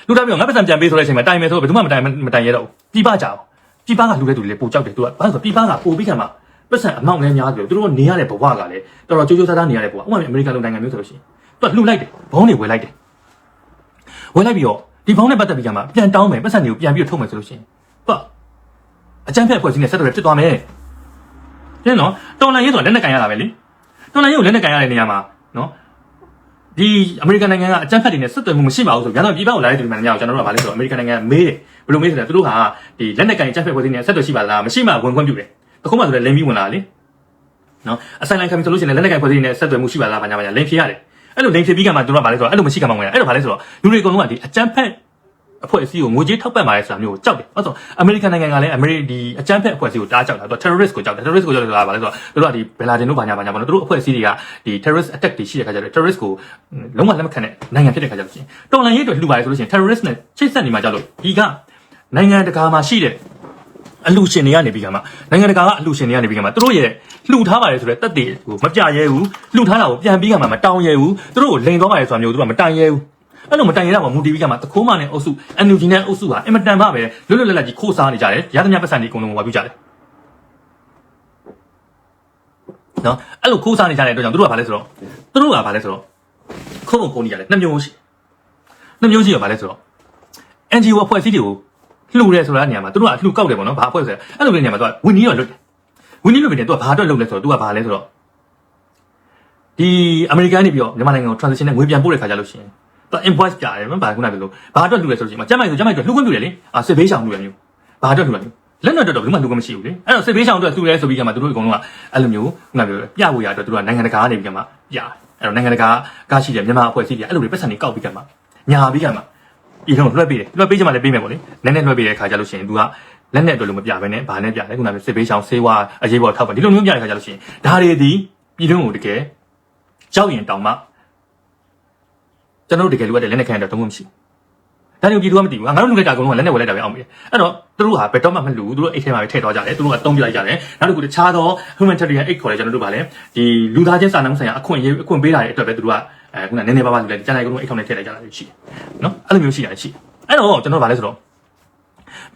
လူထားပြီးတော့ငါပတ်စံပြန်ပေးဆိုတဲ့အချိန်မှာတိုင်မယ်ဆိုတော့ဘယ်သူမှမတိုင်မတိုင်ရတော့ဘူးပြပကြအောင်ပြပကလူတဲ့သူတွေလည်းပိုကြောက်တယ်သူကဘာလို့ဆိုပြပကပိုပြီးခံမှာပတ်စံအမောင့်လည်းများတယ်သူတို့နေရတဲ့ဘဝကလည်းတော်တော်ကြိုးကြိုးစားစားနေရတဲ့ဘဝဥပမာအမေရိကန်လိုနိုင်ငံမျိုးဆိုလို့ရှိရင်သူကလှူလိုက်တယ်ဘုံတွေဝယ်လိုက်တယ်ဝယ်လိုက်ပြီးတော့ဒီဘုံနဲ့ပတ်သက်ပြီးကမှပြန်တောင်းမယ်ပတ်စံတွေကိုပြန်ပြီးထုတ်မယ်ဆိုလို့ရှိရင်သူက အကြမ်းဖက်ဖွဲ့စည်းနေဆက်တော်ဖြစ်သွားမယ်ကျင်းနော်တော်လန်ရေးဆိုတာလက်နဲ့ကန်ရတာပဲလေတော်လန်ရေးကိုလက်နဲ့ကန်ရတဲ့နေရာမှာနော်ဒီအမေရိကန်နိုင်ငံကအကြမ်းဖက်တွေနဲ့ဆက်သွယ်မှုမရှိပါဘူးဆိုရန်တော့ပြည်ပကိုလာတဲ့သူတွေမှလည်းကျွန်တော်တို့ကဗာလဲဆိုတော့အမေရိကန်နိုင်ငံမေးတယ်ဘယ်လိုမေးဆိုတော့သူတို့ကဒီလက်နဲ့ကန်ကြမ်းဖက်ဖွဲ့စည်းနေဆက်သွယ်ရှိပါလားမရှိမှဝင်ခွင့်ပြုတယ်တခုမှဆိုလည်းလိမ့်ပြီးဝင်လာလေနော်အဆိုင်လိုင်းခံပြီးဆိုလို့ရှိရင်လက်နဲ့ကန်ဖွဲ့စည်းနေဆက်သွယ်မှုရှိပါလားဘာညာဘာညာလိမ့်ဖြစ်ရတယ်အဲ့လိုလိမ့်ဖြစ်ပြီးကမှသူတို့ကဗာလဲဆိုတော့အဲ့လိုမရှိကမှဝင်ရအဲ့လိုဗာလဲဆိုတော့လူတွေအကုန်လုံးကဒီအကြမ်းဖက် အဖွဲ့အစည်းကိုငွေကြေးထောက်ပံ့ပါတယ်ဆိုတာမျိုးကိုကြောက်တယ်။ဟုတ်ဆိုအမေရိကန်နိုင်ငံကလည်းအမေရိဒီအကြမ်းဖက်အဖွဲ့အစည်းကိုတားကြောက်တာသူက terrorist ကိုကြောက်တယ် terrorist ကိုကြောက်တယ်ဆိုတာဘာလဲဆိုတော့သူတို့ကဒီဘယ်လာဒင်တို့ဘာညာဘာညာပေါ့နော်သူတို့အဖွဲ့အစည်းတွေကဒီ terrorist attack တွေရှိတဲ့ခါကျတော့ terrorist ကိုလုံးဝလက်မခံတဲ့နိုင်ငံဖြစ်တဲ့ခါကျတော့ရှင်တော်လန်ရေးအတွက်လှူပါတယ်ဆိုလို့ရှိရင် terrorist နဲ့ချိတ်ဆက်နေမှာကြောက်လို့ဒီကနိုင်ငံတကာမှာရှိတဲ့အလူရှင်တွေကနေပြီးကမှနိုင်ငံတကာကအလူရှင်တွေကနေပြီးကမှသူတို့ရဲ့လှူထားပါတယ်ဆိုတဲ့တက်တွေဟိုမပြရဲဘူးလှူထားတာကိုပြန်ပြီးကမှမတောင်းရဲဘူးသူတို့ကိုလိန်သွားပါတယ်ဆိုတာမျိုးသူတို့ကမတိုင်ရဲဘူး အဲ့လိုမတိုင်ရတော့မှမူတီဗီကမှတခိုးမနဲ့အုပ်စုအန်ယူဂျီနဲ့အုပ်စုဟာအင်မတန်ပါပဲလွတ်လွတ်လပ်လပ်ကြီးခိုးစားနေကြတယ်ရသမျှပတ်စံတွေအကုန်လုံးဝါပြကြတယ်နော်အဲ့လိုခိုးစားနေကြတဲ့အတွက်ကြောင့်သူတို့ကဘာလဲဆိုတော့သူတို့ကဘာလဲဆိုတော့ခုံခုံနေကြတယ်နှစ်မျိုးရှိနှစ်မျိုးရှိရဘာလဲဆိုတော့ NGO အဖွဲ့အစည်းတွေကိုလှူတယ်ဆိုတာနေရာမှာသူတို့ကလှူကောက်တယ်ပေါ့နော်ဘာအဖွဲ့ဆိုအဲ့လိုနေရာမှာသူကဝင်းနီးတော့လွတ်တယ်ဝင်းနီးလွတ်ပြီတယ်သူကဘာအတွက်လုပ်လဲဆိုတော့သူကဘာလဲဆိုတော့ဒီအမေရိကန်နေပြီးတော့မြန်မာနိုင်ငံကို transition နဲ့ငွေပြန်ပို့တဲ့ခါကြလို့ရှိရင်သူ invoice ပြတယ်မဘာခုနကပြောလို့ဘာအတွက်လှူလဲဆိုလို့ရှိရင်ကျမ်းမိုက်ဆိုကျမ်းမိုက်အတွက်လှူခွင့်ပြုတယ်လေအာစစ်ဘေးရှောင်လှူတယ်မျိုးဘာအတွက်လှူလဲလက်နက်အတွက်တော့ဘယ်မှလှူခွင့်မရှိဘူးလေအဲ့တော့စစ်ဘေးရှောင်အတွက်လှူလဲဆိုပြီးကမှသူတို့အကုန်လုံးကအဲ့လိုမျိုးခုနကပြောပြဖို့ရအတွက်သူတို့ကနိုင်ငံတကာကနေပြီးကမှပြတယ်အဲ့တော့နိုင်ငံတကာကရှိတယ်မြန်မာအဖွဲ့အစည်းတွေအဲ့လိုတွေပတ်စံတွေကောက်ပြီးကမှညာပြီးကမှဒီတော့လွှဲပေးတယ်လွှဲပေးချင်မှလည်းပေးမယ်ပေါ့လေနည်းနည်းလွှဲပေးတဲ့အခါကျလို့ရှိရင်သူကလက်နဲ့အတွက်လို့မပြဘဲနဲ့ဘာနဲ့ပြလဲခုနကစစ်ဘေးရှောင်ဆေးဝါးအရေးပေါ်ထောက်ပံ့ဒီလိုမျိုးပြတဲ့အခါကျလို့ရှိရင်ဒါတွေဒီပြည်တွင်းကိုတကယ်ကြောက်ရင်တောင်မှ ကျွန်တော်တို့တကယ်လိုအပ်တဲ့လက်နဲ့ခံရတဲ့တုံးမရှိဘူးဒါတွေပြည်သူကမသိဘူးငါတို့လူလိုက်တာအကုန်လုံးကလက်နဲ့ဝယ်လိုက်တာပဲအောင်ပြီအဲ့တော့သူတို့ဟာဘယ်တော့မှမလူသူတို့အိတ်ထဲမှာပဲထည့်သွားကြတယ်သူတို့ကတုံးပြလိုက်ကြတယ်နောက်တစ်ခုတခြားသော humanitarian aid ခေါ်တယ်ကျွန်တော်တို့ဗာလဲဒီလူသားချင်းစာနာမှုဆိုင်ရာအခွင့်အရေးအခွင့်ပေးတာတွေအတွက်ပဲသူတို့ကအဲခုနနည်းနည်းပါးပါးလူလိုက်ကျန်လိုက်ကုန်လုံးအိတ်ထောင်နဲ့ထည့်လိုက်ကြတာရှိတယ်နော်အဲ့လိုမျိုးရှိတာရှိတယ်အဲ့တော့ကျွန်တော်ဗာလဲဆိုတော့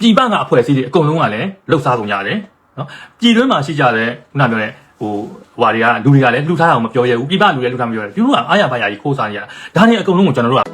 ပြည်ပကအဖွဲ့အစည်းတွေအကုန်လုံးကလည်းလှုပ်ရှားကုန်ကြတယ်နော်ပြည်တွင်းမှာရှိကြတဲ့ခုနပြောတဲ့ဟို ဟွာတွေကလူတွေကလည်းလှူထားတာကိုမပြောရဘူးပြည်ပလူတွေလှူထားမပြောရဘူးသူတို့ကအားရပါရကြီးခိုးစားနေရတာဒါတွေအကုန်လုံးကိုကျွန်တော်တို့က